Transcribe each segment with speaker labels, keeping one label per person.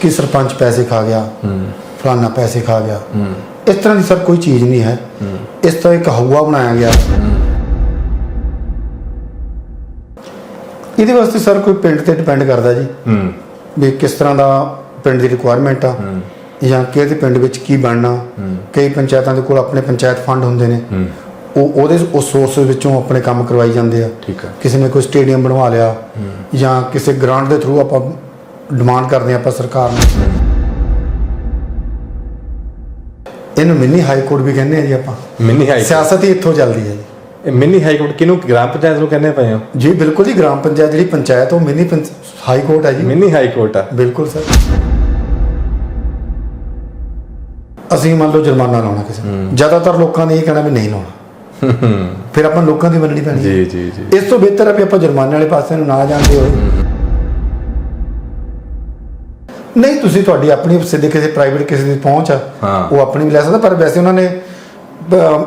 Speaker 1: ਕਿ ਸਰਪੰਚ ਪੈਸੇ ਖਾ ਗਿਆ ਫਲਾਨਾ ਪੈਸੇ ਖਾ ਗਿਆ। ਇਸ ਤਰ੍ਹਾਂ ਦੀ ਸਰ ਕੋਈ ਚੀਜ਼ ਨਹੀਂ ਹੈ। ਇਸ ਤਰ੍ਹਾਂ ਇੱਕ ਹਊਆ ਬਣਾਇਆ ਗਿਆ। ਇਹਦੇ ਵਾਸਤੇ ਸਰ ਕੋਈ ਪਿੰਡ ਤੇ ਡਿਪੈਂਡ ਕਰਦਾ ਜੀ। ਵੀ ਕਿਸ ਤਰ੍ਹਾਂ ਦਾ ਪਿੰਡ ਦੀ ਰਿਕੁਆਇਰਮੈਂਟ ਆ। ਜਾਂ ਕਿਹਦੇ ਪਿੰਡ ਵਿੱਚ ਕੀ ਬਣਨਾ। ਕਈ ਪੰਚਾਇਤਾਂ ਦੇ ਕੋਲ ਆਪਣੇ ਪੰਚਾਇਤ ਫੰਡ ਹੁੰਦੇ ਨੇ। ਉਹ ਉਹਦੇ ਉਸ ਸੋਰਸ ਵਿੱਚੋਂ ਆਪਣੇ ਕੰਮ ਕਰਵਾਈ ਜਾਂਦੇ ਆ। ਕਿਸੇ ਨੇ ਕੋਈ ਸਟੇਡੀਅਮ ਬਣਵਾ ਲਿਆ। ਜਾਂ ਕਿਸੇ ਗ੍ਰਾਂਟ ਦੇ ਥਰੂ ਆਪਾਂ ਡਿਮਾਂਡ ਕਰਦੇ ਆਪਾਂ ਸਰਕਾਰ ਨੂੰ। ਇਹਨੂੰ ਮਿੰਨੀ ਹਾਈ ਕੋਰਟ ਵੀ ਕਹਿੰਦੇ ਆ ਜੀ ਆਪਾਂ।
Speaker 2: ਮਿੰਨੀ ਹਾਈ
Speaker 1: ਸਿਆਸਤ ਹੀ ਇੱਥੋਂ ਚੱਲਦੀ ਹੈ ਜੀ।
Speaker 2: ਇਹ ਮਿੰਨੀ ਹਾਈ ਕੋਰਟ ਕਿਹਨੂੰ ਗ੍ਰਾਮ ਪੰਚਾਇਤ ਨੂੰ ਕਹਿੰਦੇ ਪਏ ਹੋ?
Speaker 1: ਜੀ ਬਿਲਕੁਲ ਜੀ ਗ੍ਰਾਮ ਪੰਚਾਇਤ ਜਿਹੜੀ ਪੰਚਾਇਤ ਉਹ ਮਿੰਨੀ ਪੰਚ- ਹਾਈ ਕੋਰਟ ਹੈ ਜੀ।
Speaker 2: ਮਿੰਨੀ ਹਾਈ ਕੋਰਟ ਆ।
Speaker 1: ਬਿਲਕੁਲ ਸਰ। ਅਸੀਂ ਮੰਨ ਲਓ ਜੁਰਮਾਨਾ ਲਾਉਣਾ ਕਿਸੇ ਨੂੰ। ਜ਼ਿਆਦਾਤਰ ਲੋਕਾਂ ਨੇ ਇਹ ਕਹਿਣਾ ਵੀ ਨਹੀਂ ਲਾਉਣਾ। ਫਿਰ ਆਪਾਂ ਲੋਕਾਂ ਦੀ ਮੰਨਣੀ ਪੈਣੀ ਹੈ।
Speaker 2: ਜੀ ਜੀ ਜੀ।
Speaker 1: ਇਸ ਤੋਂ ਬਿਹਤਰ ਹੈ ਵੀ ਆਪਾਂ ਜੁਰਮਾਨੇ ਵਾਲੇ ਪਾਸੇ ਨੂੰ ਨਾ ਜਾਂਦੇ ਹੋਏ ਨਹੀਂ ਤੁਸੀਂ ਤੁਹਾਡੀ ਆਪਣੀ ਸਿੱਧੇ ਕਿਸੇ ਪ੍ਰਾਈਵੇਟ ਕਿਸੇ ਦੀ ਪਹੁੰਚ ਆ
Speaker 2: ਹਾਂ।
Speaker 1: ਉਹ ਆਪਣੀ ਵੀ ਲੈ ਸਕਦਾ ਪਰ ਵੈਸੇ ਉਹਨਾਂ ਨੇ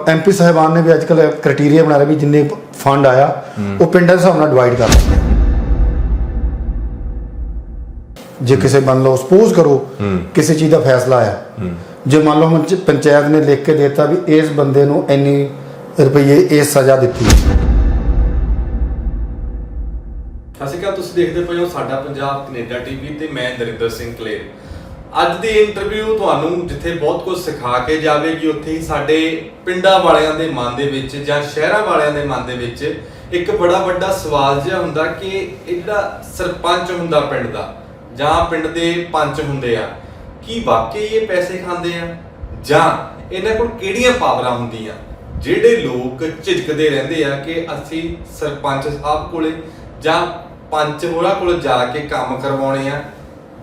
Speaker 1: ਐਮਪੀ ਸਾਹਿਬਾਨ ਨੇ ਵੀ ਅੱਜ ਕੱਲ ਕ੍ਰਾਈਟੇਰੀਆ ਬਣਾ ਲਿਆ ਵੀ ਜਿੰਨੇ ਫੰਡ ਆਇਆ ਉਹ ਪਿੰਡਾਂ ਦੇ ਹਿਸਾਬ ਨਾਲ ਡਿਵਾਈਡ ਕਰ ਦਿੰਦੇ ਆ ਜੇ ਕਿਸੇ ਮੰਨ ਲਓ ਸਪੋਜ਼ ਕਰੋ ਕਿਸੇ ਚੀਜ਼ ਦਾ ਫੈਸਲਾ ਆਇਆ ਜੇ ਮੰਨ ਲਓ ਪੰਚ- ਪੰਚਾਇਤ ਨੇ ਲਿਖ ਕੇ ਦਿੱਤਾ ਵੀ ਇਸ ਬੰਦੇ ਨੂੰ ਇੰਨੀ ਰੁਪਏ ਇਸ ਸਜ਼ਾ ਦਿੱਤੀ। ਹੈ
Speaker 3: ਸਤਿ ਸ਼੍ਰੀ ਅਕਾਲ, ਤੁਸੀਂ ਦੇਖਦੇ ਪਏ ਹੋ ਸਾਡਾ ਪੰਜਾਬ ਕੈਨੇਡਾ ਟੀਵੀ ਤੇ ਮੈਂ ਨਰਿੰਦਰ ਸਿੰਘ ਕਲੇਰ। ਅੱਜ ਦੀ ਇੰਟਰਵਿਊ ਤੁਹਾਨੂੰ ਜਿੱਥੇ ਬਹੁਤ ਕੁਝ ਸਿਖਾ ਕੇ ਜਾਵੇਗੀ, ਉੱਥੇ ਹੀ ਸਾਡੇ ਪਿੰਡਾਂ ਵਾਲਿਆਂ ਦੇ ਮਨ ਦੇ ਵਿੱਚ ਜਾਂ ਸ਼ਹਿਰਾਂ ਵਾਲਿਆਂ ਦੇ ਮਨ ਦੇ ਵਿੱਚ ਇੱਕ ਬੜਾ ਵੱਡਾ ਸਵਾਲ ਜਿਹਾ ਹੁੰਦਾ ਕਿ ਇਹ ਜਿਹੜਾ ਸਰਪੰਚ ਹੁੰਦਾ ਪਿੰਡ ਦਾ, ਜਾਂ ਪਿੰਡ ਦੇ ਪੰਚ ਹੁੰਦੇ ਆ, ਕੀ ਵਾਕਈ ਇਹ ਪੈਸੇ ਖਾਂਦੇ ਆ? ਜਾਂ ਇਹਨਾਂ ਕੋਲ ਕਿਹੜੀਆਂ ਪਾਵਰਾਂ ਹੁੰਦੀਆਂ? ਜਿਹੜੇ ਲੋਕ ਝਿਜਕਦੇ ਰਹਿੰਦੇ ਆ ਕਿ ਅਸੀਂ ਸਰਪੰਚ ਸਾਹਿਬ ਕੋਲੇ ਜਾਂ ਪੰਚ ਹੋਰਾਂ ਕੋਲ ਜਾ ਕੇ ਕੰਮ ਕਰਵਾਉਣੇ ਆ,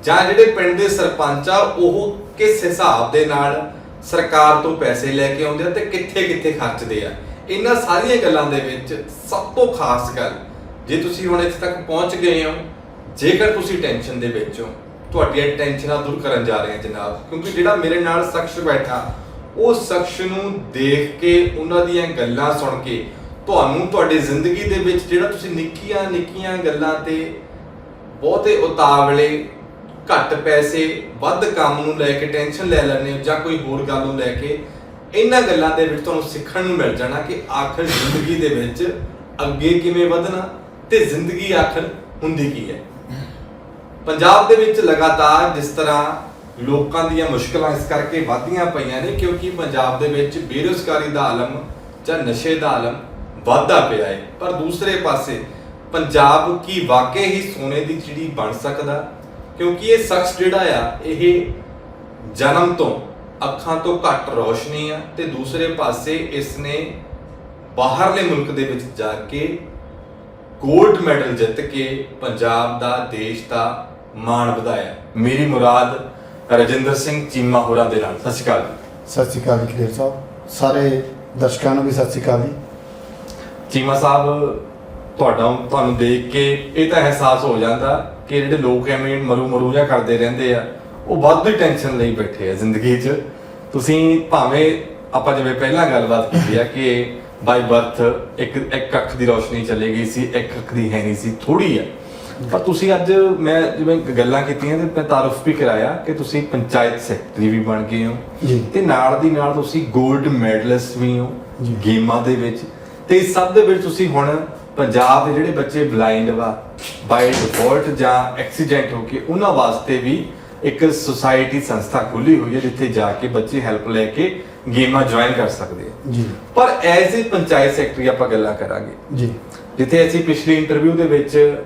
Speaker 3: ਜਾਂ ਜਿਹੜੇ ਪਿੰਡ ਦੇ ਸਰਪੰਚ ਆ, ਉਹ ਕਿਸ ਹਿਸਾਬ ਦੇ ਨਾਲ ਸਰਕਾਰ ਤੋਂ ਪੈਸੇ ਲੈ ਕੇ ਆਉਂਦੇ ਆ ਤੇ ਕਿੱਥੇ ਕਿੱਥੇ ਖਰਚਦੇ ਆ? ਇਹਨਾਂ ਸਾਰੀਆਂ ਗੱਲਾਂ ਦੇ ਵਿੱਚ ਸਭ ਤੋਂ ਖਾਸ ਗੱਲ, ਜੇ ਤੁਸੀਂ ਹੁਣ ਇੱਥੇ ਤੱਕ ਪਹੁੰਚ ਗਏ ਹੋ, ਜੇਕਰ ਤੁਸੀਂ ਟੈਨਸ਼ਨ ਦੇ ਵਿੱਚ ਹੋ, ਤੁਹਾਡੀਆਂ ਟੈਨਸ਼ਨਾਂ ਦੂਰ ਕਰਨ ਜਾ ਰਹੇ ਹਾਂ ਜਨਾਬ, ਕਿਉਂਕਿ ਜਿਹੜਾ ਮੇਰੇ ਨਾਲ ਸ਼ਖਸ ਬੈਠਾ, ਉਹ ਸ਼ਖਸ ਨੂੰ ਦੇਖ ਕੇ ਉਹਨਾਂ ਦੀਆਂ ਗੱਲਾਂ ਸੁਣ ਕੇ ਤੁਹਾਨੂੰ ਤੁਹਾਡੀ ਜ਼ਿੰਦਗੀ ਦੇ ਵਿੱਚ ਜਿਹੜਾ ਤੁਸੀਂ ਨਿੱਕੀਆਂ ਨਿੱਕੀਆਂ ਗੱਲਾਂ ਤੇ ਬਹੁਤੇ ਉਤਾਵਲੇ, ਘੱਟ ਪੈਸੇ, ਵੱਧ ਕੰਮ ਨੂੰ ਲੈ ਕੇ ਟੈਨਸ਼ਨ ਲੈ ਲੈਂਦੇ ਹੋ ਜਾਂ ਕੋਈ ਹੋਰ ਗੱਲ ਨੂੰ ਲੈ ਕੇ, ਇਹਨਾਂ ਗੱਲਾਂ ਦੇ ਵਿੱਚ ਤੁਹਾਨੂੰ ਸਿੱਖਣ ਨੂੰ ਮਿਲ ਜਾਣਾ ਕਿ ਆਖਰ ਜ਼ਿੰਦਗੀ ਦੇ ਵਿੱਚ ਅੱਗੇ ਕਿਵੇਂ ਵਧਣਾ ਤੇ ਜ਼ਿੰਦਗੀ ਆਖਰ ਹੁੰਦੀ ਕੀ ਹੈ। ਪੰਜਾਬ ਦੇ ਵਿੱਚ ਲਗਾਤਾਰ ਜਿਸ ਤਰ੍ਹਾਂ ਲੋਕਾਂ ਦੀਆਂ ਮੁਸ਼ਕਲਾਂ ਇਸ ਕਰਕੇ ਵਧਦੀਆਂ ਪਈਆਂ ਨੇ ਕਿਉਂਕਿ ਪੰਜਾਬ ਦੇ ਵਿੱਚ ਬੇਰੁਜ਼ਗਾਰੀ ਦਾ ਆਲਮ ਜਾਂ ਨਸ਼ੇ ਦਾ ਆਲਮ ਵਾਧਾ ਪਿਆ ਹੈ ਪਰ ਦੂਸਰੇ ਪਾਸੇ, ਪੰਜਾਬ ਕੀ ਵਾਕਈ ਹੀ ਸੋਨੇ ਦੀ ਚਿੜੀ ਬਣ ਸਕਦਾ? ਕਿਉਂਕਿ ਇਹ ਸ਼ਖਸ ਜਿਹੜਾ ਆ, ਇਹ ਜਨਮ ਤੋਂ ਅੱਖਾਂ ਤੋਂ ਘੱਟ ਰੋਸ਼ਨੀ ਆ ਤੇ ਦੂਸਰੇ ਪਾਸੇ ਇਸ ਨੇ ਬਾਹਰਲੇ ਮੁਲਕ ਦੇ ਵਿੱਚ ਜਾ ਕੇ 골ਡ ਮੈਡਲ ਜਿੱਤ ਕੇ ਪੰਜਾਬ ਦਾ, ਦੇਸ਼ ਦਾ ਮਾਣ ਵਧਾਇਆ। ਮੇਰੀ ਮੁਰਾਦ ਰਜਿੰਦਰ ਸਿੰਘ ਚੀਮਾ ਹੋਰਾਂ ਦੇ ਨਾਲ। ਸਤਿ ਸ਼੍ਰੀ ਅਕਾਲ ਜੀ।
Speaker 1: ਸਤਿ ਸ਼੍ਰੀ ਅਕਾਲ ਜੀ ਸਾਹਿਬ। ਸਾਰੇ ਦਰਸ਼ਕਾਂ ਨੂੰ ਵੀ ਸਤਿ ਸ਼੍ਰੀ ਅਕਾਲ ਜੀ।
Speaker 3: ਚੀਮਾ ਸਾਹਿਬ ਤੁਹਾਡਾ ਤੁਹਾਨੂੰ ਦੇਖ ਕੇ ਇਹ ਤਾਂ ਅਹਿਸਾਸ ਹੋ ਜਾਂਦਾ ਕਿ ਜਿਹੜੇ ਲੋਕ ਐਵੇਂ ਮਰੂ ਮਰੂ ਜਿਹਾ ਕਰਦੇ ਰਹਿੰਦੇ ਆ ਉਹ ਵੱਧ ਹੀ ਟੈਨਸ਼ਨ ਲਈ ਬੈਠੇ ਆ ਜ਼ਿੰਦਗੀ 'ਚ ਤੁਸੀਂ ਭਾਵੇਂ ਆਪਾਂ ਜਿਵੇਂ ਪਹਿਲਾਂ ਗੱਲਬਾਤ ਕੀਤੀ ਆ ਕਿ ਬਾਈ ਬਰਥ ਇੱਕ ਇੱਕ ਅੱਖ ਦੀ ਰੋਸ਼ਨੀ ਚਲੇ ਗਈ ਸੀ ਇੱਕ ਅੱਖ ਦੀ ਹੈ ਨਹੀਂ ਸੀ ਥੋੜੀ ਆ ਪਰ ਤੁਸੀਂ ਅੱਜ ਮੈਂ ਜਿਵੇਂ ਗੱਲਾਂ ਕੀਤੀਆਂ ਤੇ ਮੈਂ ਤਾਰਫ ਵੀ ਕਰਾਇਆ ਕਿ ਤੁਸੀਂ ਪੰਚਾਇਤ ਸੈਕਟਰੀ ਵੀ ਬਣ ਗਏ ਹੋ
Speaker 1: ਜੀ।
Speaker 3: ਤੇ ਨਾਲ ਦੀ ਨਾਲ ਤੁਸੀਂ 골ਡ ਮੈਡਲਿਸਟ ਵੀ ਹੋ
Speaker 1: ਜੀ।
Speaker 3: ਗੇਮਾਂ ਦੇ ਵਿੱਚ ਤੇ ਇਸ ਸਭ ਦੇ ਵਿੱਚ ਤੁਸੀਂ ਹੁਣ ਪੰਜਾਬ ਦੇ ਜਿਹੜੇ ਬੱਚੇ ਬਲਾਈਂਡ ਵਾ ਬਾਈ ਡਿਫਾਲਟ ਜਾਂ ਐਕਸੀਡੈਂਟ ਹੋ ਕੇ ਉਹਨਾਂ ਵਾਸਤੇ ਵੀ ਇੱਕ ਸੁਸਾਇਟੀ ਸੰਸਥਾ ਖੁੱਲੀ ਹੋਈ ਹੈ ਜਿੱਥੇ ਜਾ ਕੇ ਬੱਚੇ ਹੈਲਪ ਲੈ ਕੇ ਗੇਮਾਂ ਜੁਆਇਨ ਕਰ ਸਕਦੇ ਆ।
Speaker 1: ਜੀ।
Speaker 3: ਪਰ ਐਜ਼ ਏ ਪੰਚਾਇਤ ਸੈਕਟਰੀ ਆਪਾਂ ਗੱਲਾਂ ਕਰਾਂਗੇ।
Speaker 1: ਜੀ।
Speaker 3: ਜਿੱਥੇ ਅਸੀਂ ਪਿਛਲੀ ਇੰਟਰਵਿਊ ਦੇ ਵਿੱਚ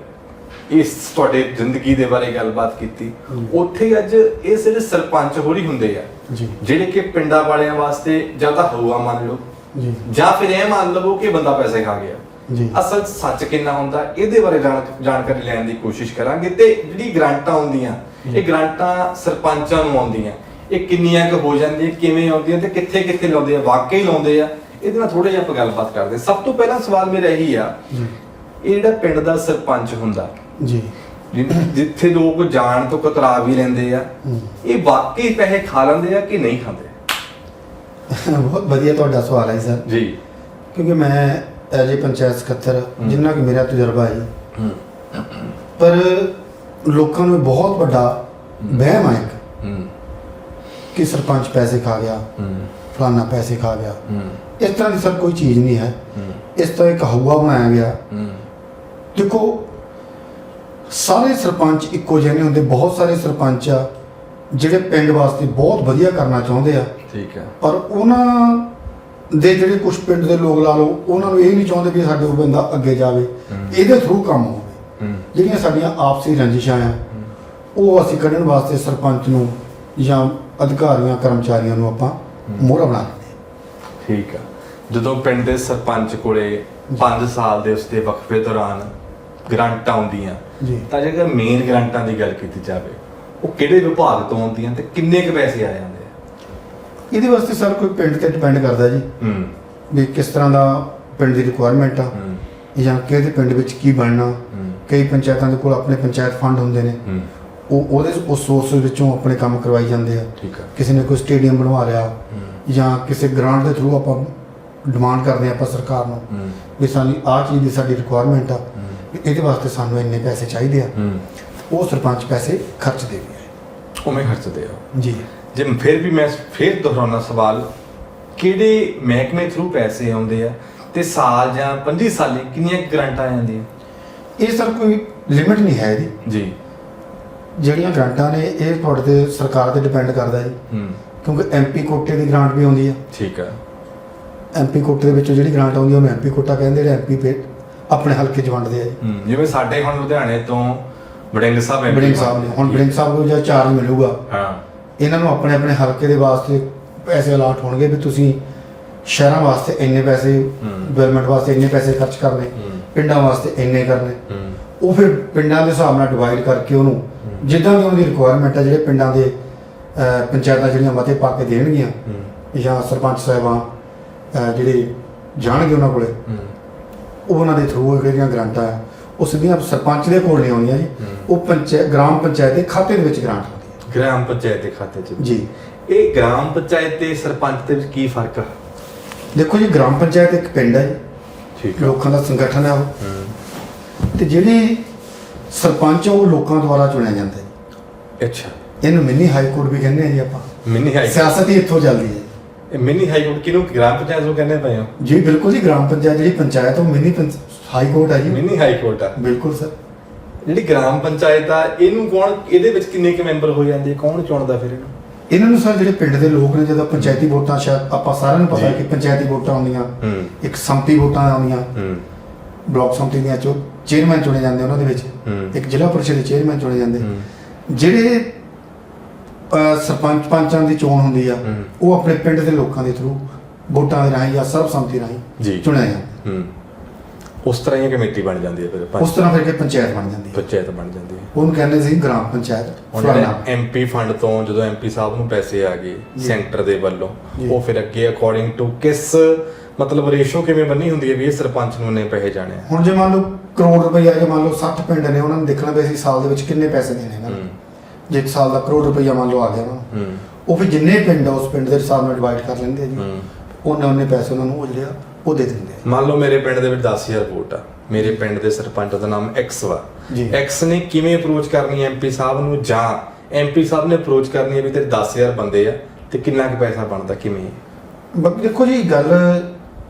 Speaker 3: ਇਸ ਤੁਹਾਡੇ ਜ਼ਿੰਦਗੀ ਦੇ ਬਾਰੇ ਗੱਲਬਾਤ ਕੀਤੀ। ਉੱਥੇ ਅੱਜ ਇਹ ਜਿਹੜੇ ਸਰਪੰਚ ਹੋਰੀ ਹੁੰਦੇ ਆ।
Speaker 1: ਜੀ।
Speaker 3: ਜਿਹੜੇ ਕਿ ਪਿੰਡਾਂ ਵਾਲਿਆਂ ਵਾਸਤੇ ਜਾਂ ਤਾਂ ਹਊਆ ਮੰਨ ਲਓ
Speaker 1: ਜੀ।
Speaker 3: ਜਾਂ ਫਿਰ ਇਹ ਮੰਨ ਲਵੋ ਕਿ ਬੰਦਾ ਪੈਸੇ ਖਾ ਗਿਆ।
Speaker 1: ਜੀ।
Speaker 3: ਅਸਲ ਸੱਚ ਕਿੰਨਾ ਹੁੰਦਾ ਇਹਦੇ ਬਾਰੇ ਜਾਣ- ਜਾਣਕਾਰੀ ਲੈਣ ਦੀ ਕੋਸ਼ਿਸ਼ ਕਰਾਂਗੇ ਤੇ ਜਿਹੜੀ ਗ੍ਰਾਂਟਾਂ ਆਉਂਦੀਆਂ ਇਹ ਗ੍ਰਾਂਟਾਂ ਸਰਪੰਚਾਂ ਨੂੰ ਆਉਂਦੀਆਂ। ਇਹ ਕਿੰਨੀਆਂ ਕੁ ਹੋ ਜਾਂਦੀਆਂ ਕਿਵੇਂ ਆਉਂਦੀਆਂ ਤੇ ਕਿੱਥੇ ਕਿੱਥੇ ਲਾਉਂਦੇ ਆ ਵਾਕਈ ਲਾਉਂਦੇ ਆ ਇਹਦੇ ਨਾਲ ਥੋੜਾ ਜਿਹਾ ਆਪਾਂ ਗੱਲਬਾਤ ਕਰਦੇ। ਹਾਂ। ਸਭ ਤੋਂ ਪਹਿਲਾਂ ਸਵਾਲ ਮੇਰਾ ਇਹੀ ਆ
Speaker 1: ਜੀ।
Speaker 3: ਇਹ ਜਿਹੜਾ ਪਿੰਡ ਦਾ ਸਰਪੰਚ ਹੁੰਦਾ
Speaker 1: ਜੀ।
Speaker 3: ਜਿ- ਜਿੱਥੇ ਲੋਕ ਜਾਣ ਤੋਂ ਕਤਰਾ ਵੀ ਲੈਂਦੇ ਆ
Speaker 1: ਹਮ।
Speaker 3: ਇਹ ਵਾਕਈ ਪੈਸੇ ਖਾ ਲੈਂਦੇ ਆ ਕਿ ਨਹੀਂ ਖਾਂਦੇ?
Speaker 1: ਬਹੁਤ ਵਧੀਆ ਤੁਹਾਡਾ ਸਵਾਲ ਹੈ ਸਰ।
Speaker 3: ਜੀ।
Speaker 1: ਕਿਉਂਕਿ ਮੈਂ ਐਜ ਏ ਪੰਚਾਇਤ ਸਕੱਤਰ ਜਿੰਨਾ ਕਿ ਮੇਰਾ ਤਜਰਬਾ ਹੈ ਪਰ ਲੋਕਾਂ ਨੂੰ ਬਹੁਤ ਵੱਡਾ ਵਹਿਮ
Speaker 3: ਹੂੰ
Speaker 1: ਕਿ ਸਰਪੰਚ ਪੈਸੇ ਖਾ ਗਿਆ
Speaker 3: ਹੂੰ।
Speaker 1: ਫਲਾਨਾ ਪੈਸੇ ਖਾ ਗਿਆ। ਇਸ ਤਰ੍ਹਾਂ ਦੀ ਸਰ ਕੋਈ ਚੀਜ਼ ਨਹੀਂ ਹੈ। ਇਸ ਤਰ੍ਹਾਂ ਇੱਕ ਹਊਆ ਬਣਾਇਆ ਗਿਆ। ਦੇਖੋ ਸਾਰੇ ਸਰਪੰਚ ਇੱਕੋ ਜਿਹੇ ਨਹੀਂ ਹੁੰਦੇ ਬਹੁਤ ਸਾਰੇ ਸਰਪੰਚ ਆ। ਜਿਹੜੇ ਪਿੰਡ ਵਾਸਤੇ ਬਹੁਤ ਵਧੀਆ ਕਰਨਾ ਚਾਹੁੰਦੇ ਆ।
Speaker 3: ਠੀਕ ਹੈ।
Speaker 1: ਪਰ ਉਹਨਾਂ ਦੇ ਜਿਹੜੇ ਕੁਝ ਪਿੰਡ ਦੇ ਲੋਕ ਲਾ ਲਓ ਉਹਨਾਂ ਨੂੰ ਇਹ ਨਹੀਂ ਚਾਹੁੰਦੇ ਵੀ ਸਾਡੇ ਕੋਲ ਬੰਦਾ ਅੱਗੇ ਜਾਵੇ। ਇਹਦੇ ਥਰੂ ਕੰਮ ਹੋਵੇ। ਜਿਹੜੀਆਂ ਸਾਡੀਆਂ ਆਪਸੀ ਰੰਜਿਸ਼ਾਂ ਆ ਉਹ ਅਸੀਂ ਕੱਢਣ ਵਾਸਤੇ ਸਰਪੰਚ ਨੂੰ ਜਾਂ ਅਧਿਕਾਰੀਆਂ ਕਰਮਚਾਰੀਆਂ ਨੂੰ ਆਪਾਂ ਮੋਹਰਾ ਬਣਾ ਹਾਂ।
Speaker 3: ਠੀਕ ਆ। ਜਦੋਂ ਪਿੰਡ ਦੇ ਸਰਪੰਚ ਕੋਲੇ 5 ਸਾਲ ਦੇ ਉਸਦੇ ਵਕਫੇ ਦੌਰਾਨ ਗ੍ਰਾਂਟਾਂ ਆਉਂਦੀਆਂ ਤਾਂ ਜੇਕਰ ਮੇਨ ਗ੍ਰਾਂਟਾਂ ਦੀ ਗੱਲ ਕੀਤੀ ਜਾਵੇ ਉਹ ਕਿਹੜੇ ਵਿਭਾਗ ਤੋਂ ਆਉਂਦੀਆਂ ਤੇ ਕਿੰਨੇ ਕੁ ਪੈਸੇ ਆ ਜਾਂਦੇ ਆ?
Speaker 1: ਇਹਦੇ ਵਾਸਤੇ ਸਰ ਕੋਈ ਪਿੰਡ ਤੇ ਡਿਪੈਂਡ ਕਰਦਾ ਜੀ।
Speaker 3: ਹੂੰ।
Speaker 1: ਵੀ ਕਿਸ ਤਰ੍ਹਾਂ ਦਾ ਪਿੰਡ ਦੀ ਰਿਕੁਆਇਰਮੈਂਟ ਆ।
Speaker 3: ਹੂੰ।
Speaker 1: ਜਾਂ ਕਿਹਦੇ ਪਿੰਡ ਵਿੱਚ ਕੀ ਬਣਨਾ।
Speaker 3: ਹੂੰ।
Speaker 1: ਕਈ ਪੰਚਾਇਤਾਂ ਦੇ ਕੋਲ ਆਪਣੇ ਪੰਚਾਇਤ ਫੰਡ ਹੁੰਦੇ ਨੇ।
Speaker 3: ਹੂੰ।
Speaker 1: ਉਹ ਉਹਦੇ ਉਸ ਸੋਰਸ ਵਿੱਚੋਂ ਆਪਣੇ ਕੰਮ ਕਰਵਾਈ ਜਾਂਦੇ ਆ।
Speaker 3: ਠੀਕ ਆ।
Speaker 1: ਕਿਸੇ ਨੇ ਕੋਈ ਸਟੇਡੀਅਮ ਬਣਵਾ ਲਿਆ।
Speaker 3: ਹੂੰ।
Speaker 1: ਜਾਂ ਕਿਸੇ ਗ੍ਰਾਂਟ ਦੇ ਥਰੂ ਆਪਾਂ ਡਿਮਾਂਡ ਕਰਦੇ ਹਾਂ ਆਪਾਂ ਸਰਕਾਰ ਨੂੰ।
Speaker 3: ਹੂੰ।
Speaker 1: ਵੀ ਸਾਨੂੰ ਆਹ ਚੀਜ਼ ਦੀ ਸਾਡੀ ਰਿਕੁਆਇਰਮੈਂਟ ਆ। ਵੀ ਇਹਦੇ ਵਾਸਤੇ ਸਾਨੂੰ ਇੰਨੇ ਪੈਸੇ ਚਾਹੀਦੇ ਆ।
Speaker 3: ਹੂੰ।
Speaker 1: ਉਹ ਸਰਪੰਚ ਪੈਸੇ ਖਰਚਦੇ ਵੀ ਆ
Speaker 3: ਉਵੇਂ ਖਰਚਦੇ ਆ।
Speaker 1: ਜੀ।
Speaker 3: ਜੇ ਫਿਰ ਵੀ ਮੈਂ ਫਿਰ ਦੁਹਰਾਉਣਾ ਸਵਾਲ ਕਿਹੜੇ ਮਹਿਕਮੇ ਥਰੂ ਪੈਸੇ ਆਉਂਦੇ ਆ ਤੇ ਸਾਲ ਜਾਂ 25 ਸਾਲੇ ਕਿੰਨੀਆਂ ਗ੍ਰਾਂਟਾਂ ਆ ਜਾਂਦੀਆਂ
Speaker 1: ਇਹ ਸਰ ਕੋਈ ਲਿਮਿਟ ਨਹੀਂ ਹੈ ਇਹਦੀ
Speaker 3: ਜੀ।
Speaker 1: ਜਿਹੜੀਆਂ ਗ੍ਰਾਂਟਾਂ ਨੇ ਇਹ ਤੁਹਾਡੇ ਤੇ ਸਰਕਾਰ ਤੇ ਡਿਪੈਂਡ ਕਰਦਾ ਜੀ।
Speaker 3: ਹੂੰ।
Speaker 1: ਕਿਉਂਕਿ ਐਮਪੀ ਕੋਟੇ ਦੀ ਗ੍ਰਾਂਟ ਵੀ ਆਉਂਦੀ ਆ।
Speaker 3: ਠੀਕ ਆ।
Speaker 1: ਐਮਪੀ ਕੋਟੇ ਦੇ ਵਿੱਚੋਂ ਜਿਹੜੀ ਗ੍ਰਾਂਟ ਆਉਂਦੀ ਆ ਉਹਨੂੰ ਐਮਪੀ ਕੋਟਾ ਕਹਿੰਦੇ ਜਿਹੜੇ ਐਮਪੀ ਪੇ ਆਪਣੇ ਹਲਕੇ 'ਚ ਵੰਡਦੇ ਆ ਜੀ।
Speaker 3: ਹੂੰ। ਜਿਵੇਂ ਸਾਡੇ ਹੁਣ ਲੁਧਿਆਣੇ ਤੋਂ ਵੜਿੰਗ ਸਾਹਿਬ MP
Speaker 1: ਬੜਿੰਗ ਸਾਹਿਬ ਨੇ। ਹੁਣ ਬੜਿੰਗ ਸਾਹਿਬ ਨੂੰ ਜਿਹੜਾ ਚਾਰਜ ਮਿਲੂਗਾ।
Speaker 3: ਹਾਂ।
Speaker 1: ਇਹਨਾਂ ਨੂੰ ਆਪਣੇ ਆਪਣੇ ਹਲਕੇ ਦੇ ਵਾਸਤੇ ਪੈਸੇ ਅਲਾਟ ਹੋਣਗੇ ਵੀ ਤੁਸੀਂ ਸ਼ਹਿਰਾਂ ਵਾਸਤੇ ਇੰਨੇ ਪੈਸੇ ਡਿਵੈਲਪਮੈਂਟ ਵਾਸਤੇ ਇੰਨੇ ਪੈਸੇ ਖਰਚ ਕਰਨੇ
Speaker 3: ਹੂੰ।
Speaker 1: ਪਿੰਡਾਂ ਵਾਸਤੇ ਇੰਨੇ ਕਰਨੇ।
Speaker 3: ਹੂੰ।
Speaker 1: ਉਹ ਫਿਰ ਪਿੰਡਾਂ ਦੇ ਹਿਸਾਬ ਨਾਲ ਡਿਵਾਈਡ ਕਰਕੇ ਉਹਨੂੰ ਜਿੱਦਾਂ ਦੀ ਉਹਨਾਂ ਦੀ ਰਿਕੁਆਇਰਮੈਂਟ ਹੈ ਜਿਹੜੇ ਪਿੰਡਾਂ ਦੇ ਅਹ, ਪੰਚਾਇਤਾਂ ਜਿਹੜੀਆਂ ਮਤੇ ਪਾ ਕੇ ਦੇਣਗੀਆਂ
Speaker 3: ਹੂੰ।
Speaker 1: ਜਾਂ ਸਰਪੰਚ ਸਾਹਿਬਾਂ ਅਹ, ਜਿਹੜੇ ਜਾਣਗੇ ਉਹਨਾਂ ਕੋਲੇ
Speaker 3: ਹੂੰ।
Speaker 1: ਉਹ ਉਹਨਾਂ ਦੇ ਥਰੂ ਜਿਹੜੀਆਂ ਗ੍ਰਾਂਟਾਂ ਆ ਉਹ ਸਿੱਧੀਆਂ ਸਰਪੰਚ ਦੇ ਕੋਲ ਨਹੀਂ ਆਉਂਦੀਆਂ ਜੀ। ਉਹ ਪੰਚਾਇਤ ਗ੍ਰਾਮ ਪੰਚਾਇਤ ਦੇ ਖਾਤੇ ਦੇ ਵਿੱਚ ਗ੍ਰਾਂਟ ਆਉਂਦੀ
Speaker 3: ਗ੍ਰਾਮ ਪੰਚਾਇਤ ਦੇ ਖਾਤੇ 'ਚ।
Speaker 1: ਹੈ ਜੀ।
Speaker 3: ਇਹ ਗ੍ਰਾਮ ਪੰਚਾਇਤ ਤੇ ਸਰਪੰਚ ਦੇ ਵਿੱਚ ਕੀ ਫ਼ਰਕ ਆ?
Speaker 1: ਦੇਖੋ ਜੀ ਗ੍ਰਾਮ ਪੰਚਾਇਤ ਇੱਕ ਪਿੰਡ ਹੈ ਜੀ।
Speaker 3: ਠੀਕ
Speaker 1: ਲੋਕਾਂ ਦਾ ਸੰਗਠਨ ਹੈ ਉਹ।
Speaker 3: ਹੂੰ।
Speaker 1: ਤੇ ਜਿਹੜੀ ਸਰਪੰਚ ਆ ਉਹ ਲੋਕਾਂ ਦੁਆਰਾ ਚੁਣਿਆ ਜਾਂਦਾ ਹੈ।
Speaker 3: ਅੱਛਾ।
Speaker 1: ਇਹਨੂੰ ਮਿੰਨੀ ਹਾਈ ਕੋਰਟ ਵੀ ਕਹਿੰਦੇ ਆ ਜੀ ਆਪਾਂ।
Speaker 3: ਮਿੰਨੀ ਹਾਈ
Speaker 1: ਸਿਆਸਤ ਹੀ ਇੱਥੋਂ ਚੱਲਦੀ ਹੈ।
Speaker 3: ਇਹ ਮਿੰਨੀ ਹਾਈ ਕੋਰਟ ਕਿਹਨੂੰ? ਗ੍ਰਾਮ ਪੰਚਾਇਤ ਨੂੰ ਕਹਿੰਦੇ ਪਏ ਆ
Speaker 1: ਜੀ ਬਿਲਕੁਲ ਜੀ ਗ੍ਰਾਮ ਪੰਚਾਇਤ ਜਿਹੜੀ ਪੰਚਾਇਤ ਉਹ ਮਿੰਨੀ ਪੰਚ- ਹਾਈ ਕੋਰਟ ਹੈ ਜੀ
Speaker 3: ਮਿੰਨੀ ਹਾਈ ਕੋਰਟ ਆ
Speaker 1: ਬਿਲਕੁਲ ਸਰ
Speaker 3: ਜਿਹੜੀ ਗ੍ਰਾਮ ਪੰਚਾਇਤ ਆ ਇਹਨੂੰ ਕੌਣ ਇਹਦੇ ਵਿੱਚ ਕਿੰਨੇ ਕੁ ਮੈਂਬਰ ਹੋ ਜਾਂਦੇ? ਕੌਣ ਚੁਣਦਾ ਫਿਰ ਇਹਨੂੰ
Speaker 1: ਇਹਨਾਂ ਨੂੰ ਸਰ ਜਿਹੜੇ ਪਿੰਡ ਦੇ ਲੋਕ ਨੇ ਜਦੋਂ ਪੰਚਾਇਤੀ ਵੋਟਾਂ ਸ਼ਾਇਦ ਆਪਾਂ ਸਾਰਿਆਂ ਨੂੰ ਪਤਾ ਹੈ। ਕਿ ਪੰਚਾਇਤੀ ਵੋਟਾਂ ਆਉਂਦੀਆਂ
Speaker 3: ਹੂੰ
Speaker 1: ਇੱਕ ਸੰਮਤੀ ਵੋਟਾਂ ਆਉਂਦੀਆਂ
Speaker 3: ਹੂੰ
Speaker 1: ਬਲਾਕ ਸੰਮਤੀ ਦੀਆਂ ਚੋ ਚੇਅਰਮੈਨ ਚੁਣੇ ਜਾਂਦੇ ਉਹਨਾਂ ਦੇ ਵਿੱਚ। ਇੱਕ ਜ਼ਿਲ੍ਹਾ ਪਰਿਸ਼ਦ ਦੇ ਚੇਅਰਮੈਨ ਚੁਣੇ ਜਾਂਦੇ। ਜਿਹੜੇ ਅਹ, ਸਰਪੰਚ ਪੰਚਾਂ ਦੀ ਚੋਣ ਹੁੰਦੀ ਆ। ਉਹ ਆਪਣੇ ਪਿੰਡ ਦੇ ਲੋਕਾਂ ਦੇ ਥਰੂ ਵੋਟਾਂ ਦੇ ਰਾਹੀਂ ਜਾਂ ਸਰਬਸੰਮਤੀ ਰਾਹੀਂ
Speaker 3: ਜੀ।
Speaker 1: ਚੁਣਿਆ ਜਾਂਦਾ
Speaker 3: ਹੂੰ ਉਸ ਤਰ੍ਹਾਂ ਹੀ ਕਮੇਟੀ ਬਣ ਜਾਂਦੀ ਹੈ ਫਿਰ ਪੰਚ-
Speaker 1: ਉਸ ਤਰ੍ਹਾਂ ਫਿਰ ਕੇ ਪੰਚਾਇਤ ਬਣ ਜਾਂਦੀ ਹੈ।
Speaker 3: ਪੰਚਾਇਤ ਬਣ ਜਾਂਦੀ ਹੈ।
Speaker 1: ਉਹਨੂੰ ਕਹਿੰਦੇ ਸੀ ਗ੍ਰਾਮ ਪੰਚਾਇਤ
Speaker 3: ਹੁਣ ਐਮਪੀ ਫੰਡ ਤੋਂ ਜਦੋਂ ਐਮਪੀ ਸਾਹਿਬ ਨੂੰ ਪੈਸੇ ਆ ਗਏ। ਸੈਂਟਰ ਦੇ ਵੱਲੋਂ
Speaker 1: ਜੀ।
Speaker 3: ਉਹ ਫਿਰ ਅੱਗੇ ਅਕੋਰਡਿੰਗ ਟੂ ਕਿਸ ਮਤਲਬ ਰੇਸ਼ੋ ਕਿਵੇਂ ਬੰਨੀ ਹੁੰਦੀ ਹੈ ਵੀ ਇਹ ਸਰਪੰਚ ਨੂੰ ਇੰਨੇ ਪੈਸੇ ਜਾਣੇ ਆ?
Speaker 1: ਹੁਣ ਜੇ ਮੰਨ ਲਓ ਕਰੋੜ ਰੁਪਈਆ ਜੇ ਮੰਨ ਲਓ 60 ਪਿੰਡ ਨੇ ਉਹਨਾਂ ਨੂੰ ਦੇਖਣਾ ਵੀ ਅਸੀਂ ਸਾਲ ਦੇ ਵਿੱਚ ਕਿੰਨੇ ਪੈਸੇ ਦੇਣੇ ਇਹਨਾਂ ਨੂੰ ਜੇ ਇੱਕ ਸਾਲ ਦਾ ਕਰੋੜ ਰੁਪਈਆ ਮੰਨ ਲਓ ਆ ਗਿਆ ਨਾ।
Speaker 3: ਹੂੰ।
Speaker 1: ਉਹ ਫਿਰ ਜਿੰਨੇ ਪਿੰਡ ਆ ਉਸ ਪਿੰਡ ਦੇ ਹਿਸਾਬ ਨਾਲ ਡਿਵਾਈਡ ਕਰ ਲੈਂਦੇ ਆ ਜੀ।
Speaker 3: ਹੂੰ।
Speaker 1: ਉਹਨੇ ਉਹਨੇ ਪੈਸੇ ਉਹਨਾਂ ਨੂੰ ਉਹ ਜਿਹੜੇ ਆ ਉਹ ਦੇ ਦਿੰਦੇ ਆ
Speaker 3: ਮੰਨ ਲਓ ਮੇਰੇ ਪਿੰਡ ਦੇ ਵਿੱਚ 10000 ਵੋਟ ਆ। ਮੇਰੇ ਪਿੰਡ ਦੇ ਸਰਪੰਚ ਦਾ ਨਾਮ ਐਕਸ ਵਾ।
Speaker 1: ਜੀ।
Speaker 3: ਐਕਸ ਨੇ ਕਿਵੇਂ ਅਪਰੋਚ ਕਰਨੀ ਐਮਪੀ ਸਾਹਿਬ ਨੂੰ? ਜਾਂ ਐਮਪੀ ਸਾਹਿਬ ਨੇ ਅਪਰੋਚ ਕਰਨੀ ਹੈ ਵੀ ਤੇਰੇ 10000 ਬੰਦੇ ਆ ਤੇ ਕਿੰਨਾ ਕੁ ਪੈਸਾ ਬਣਦਾ ਕਿਵੇਂ?
Speaker 1: ਬਾਕੀ ਦੇਖੋ ਜੀ ਗੱਲ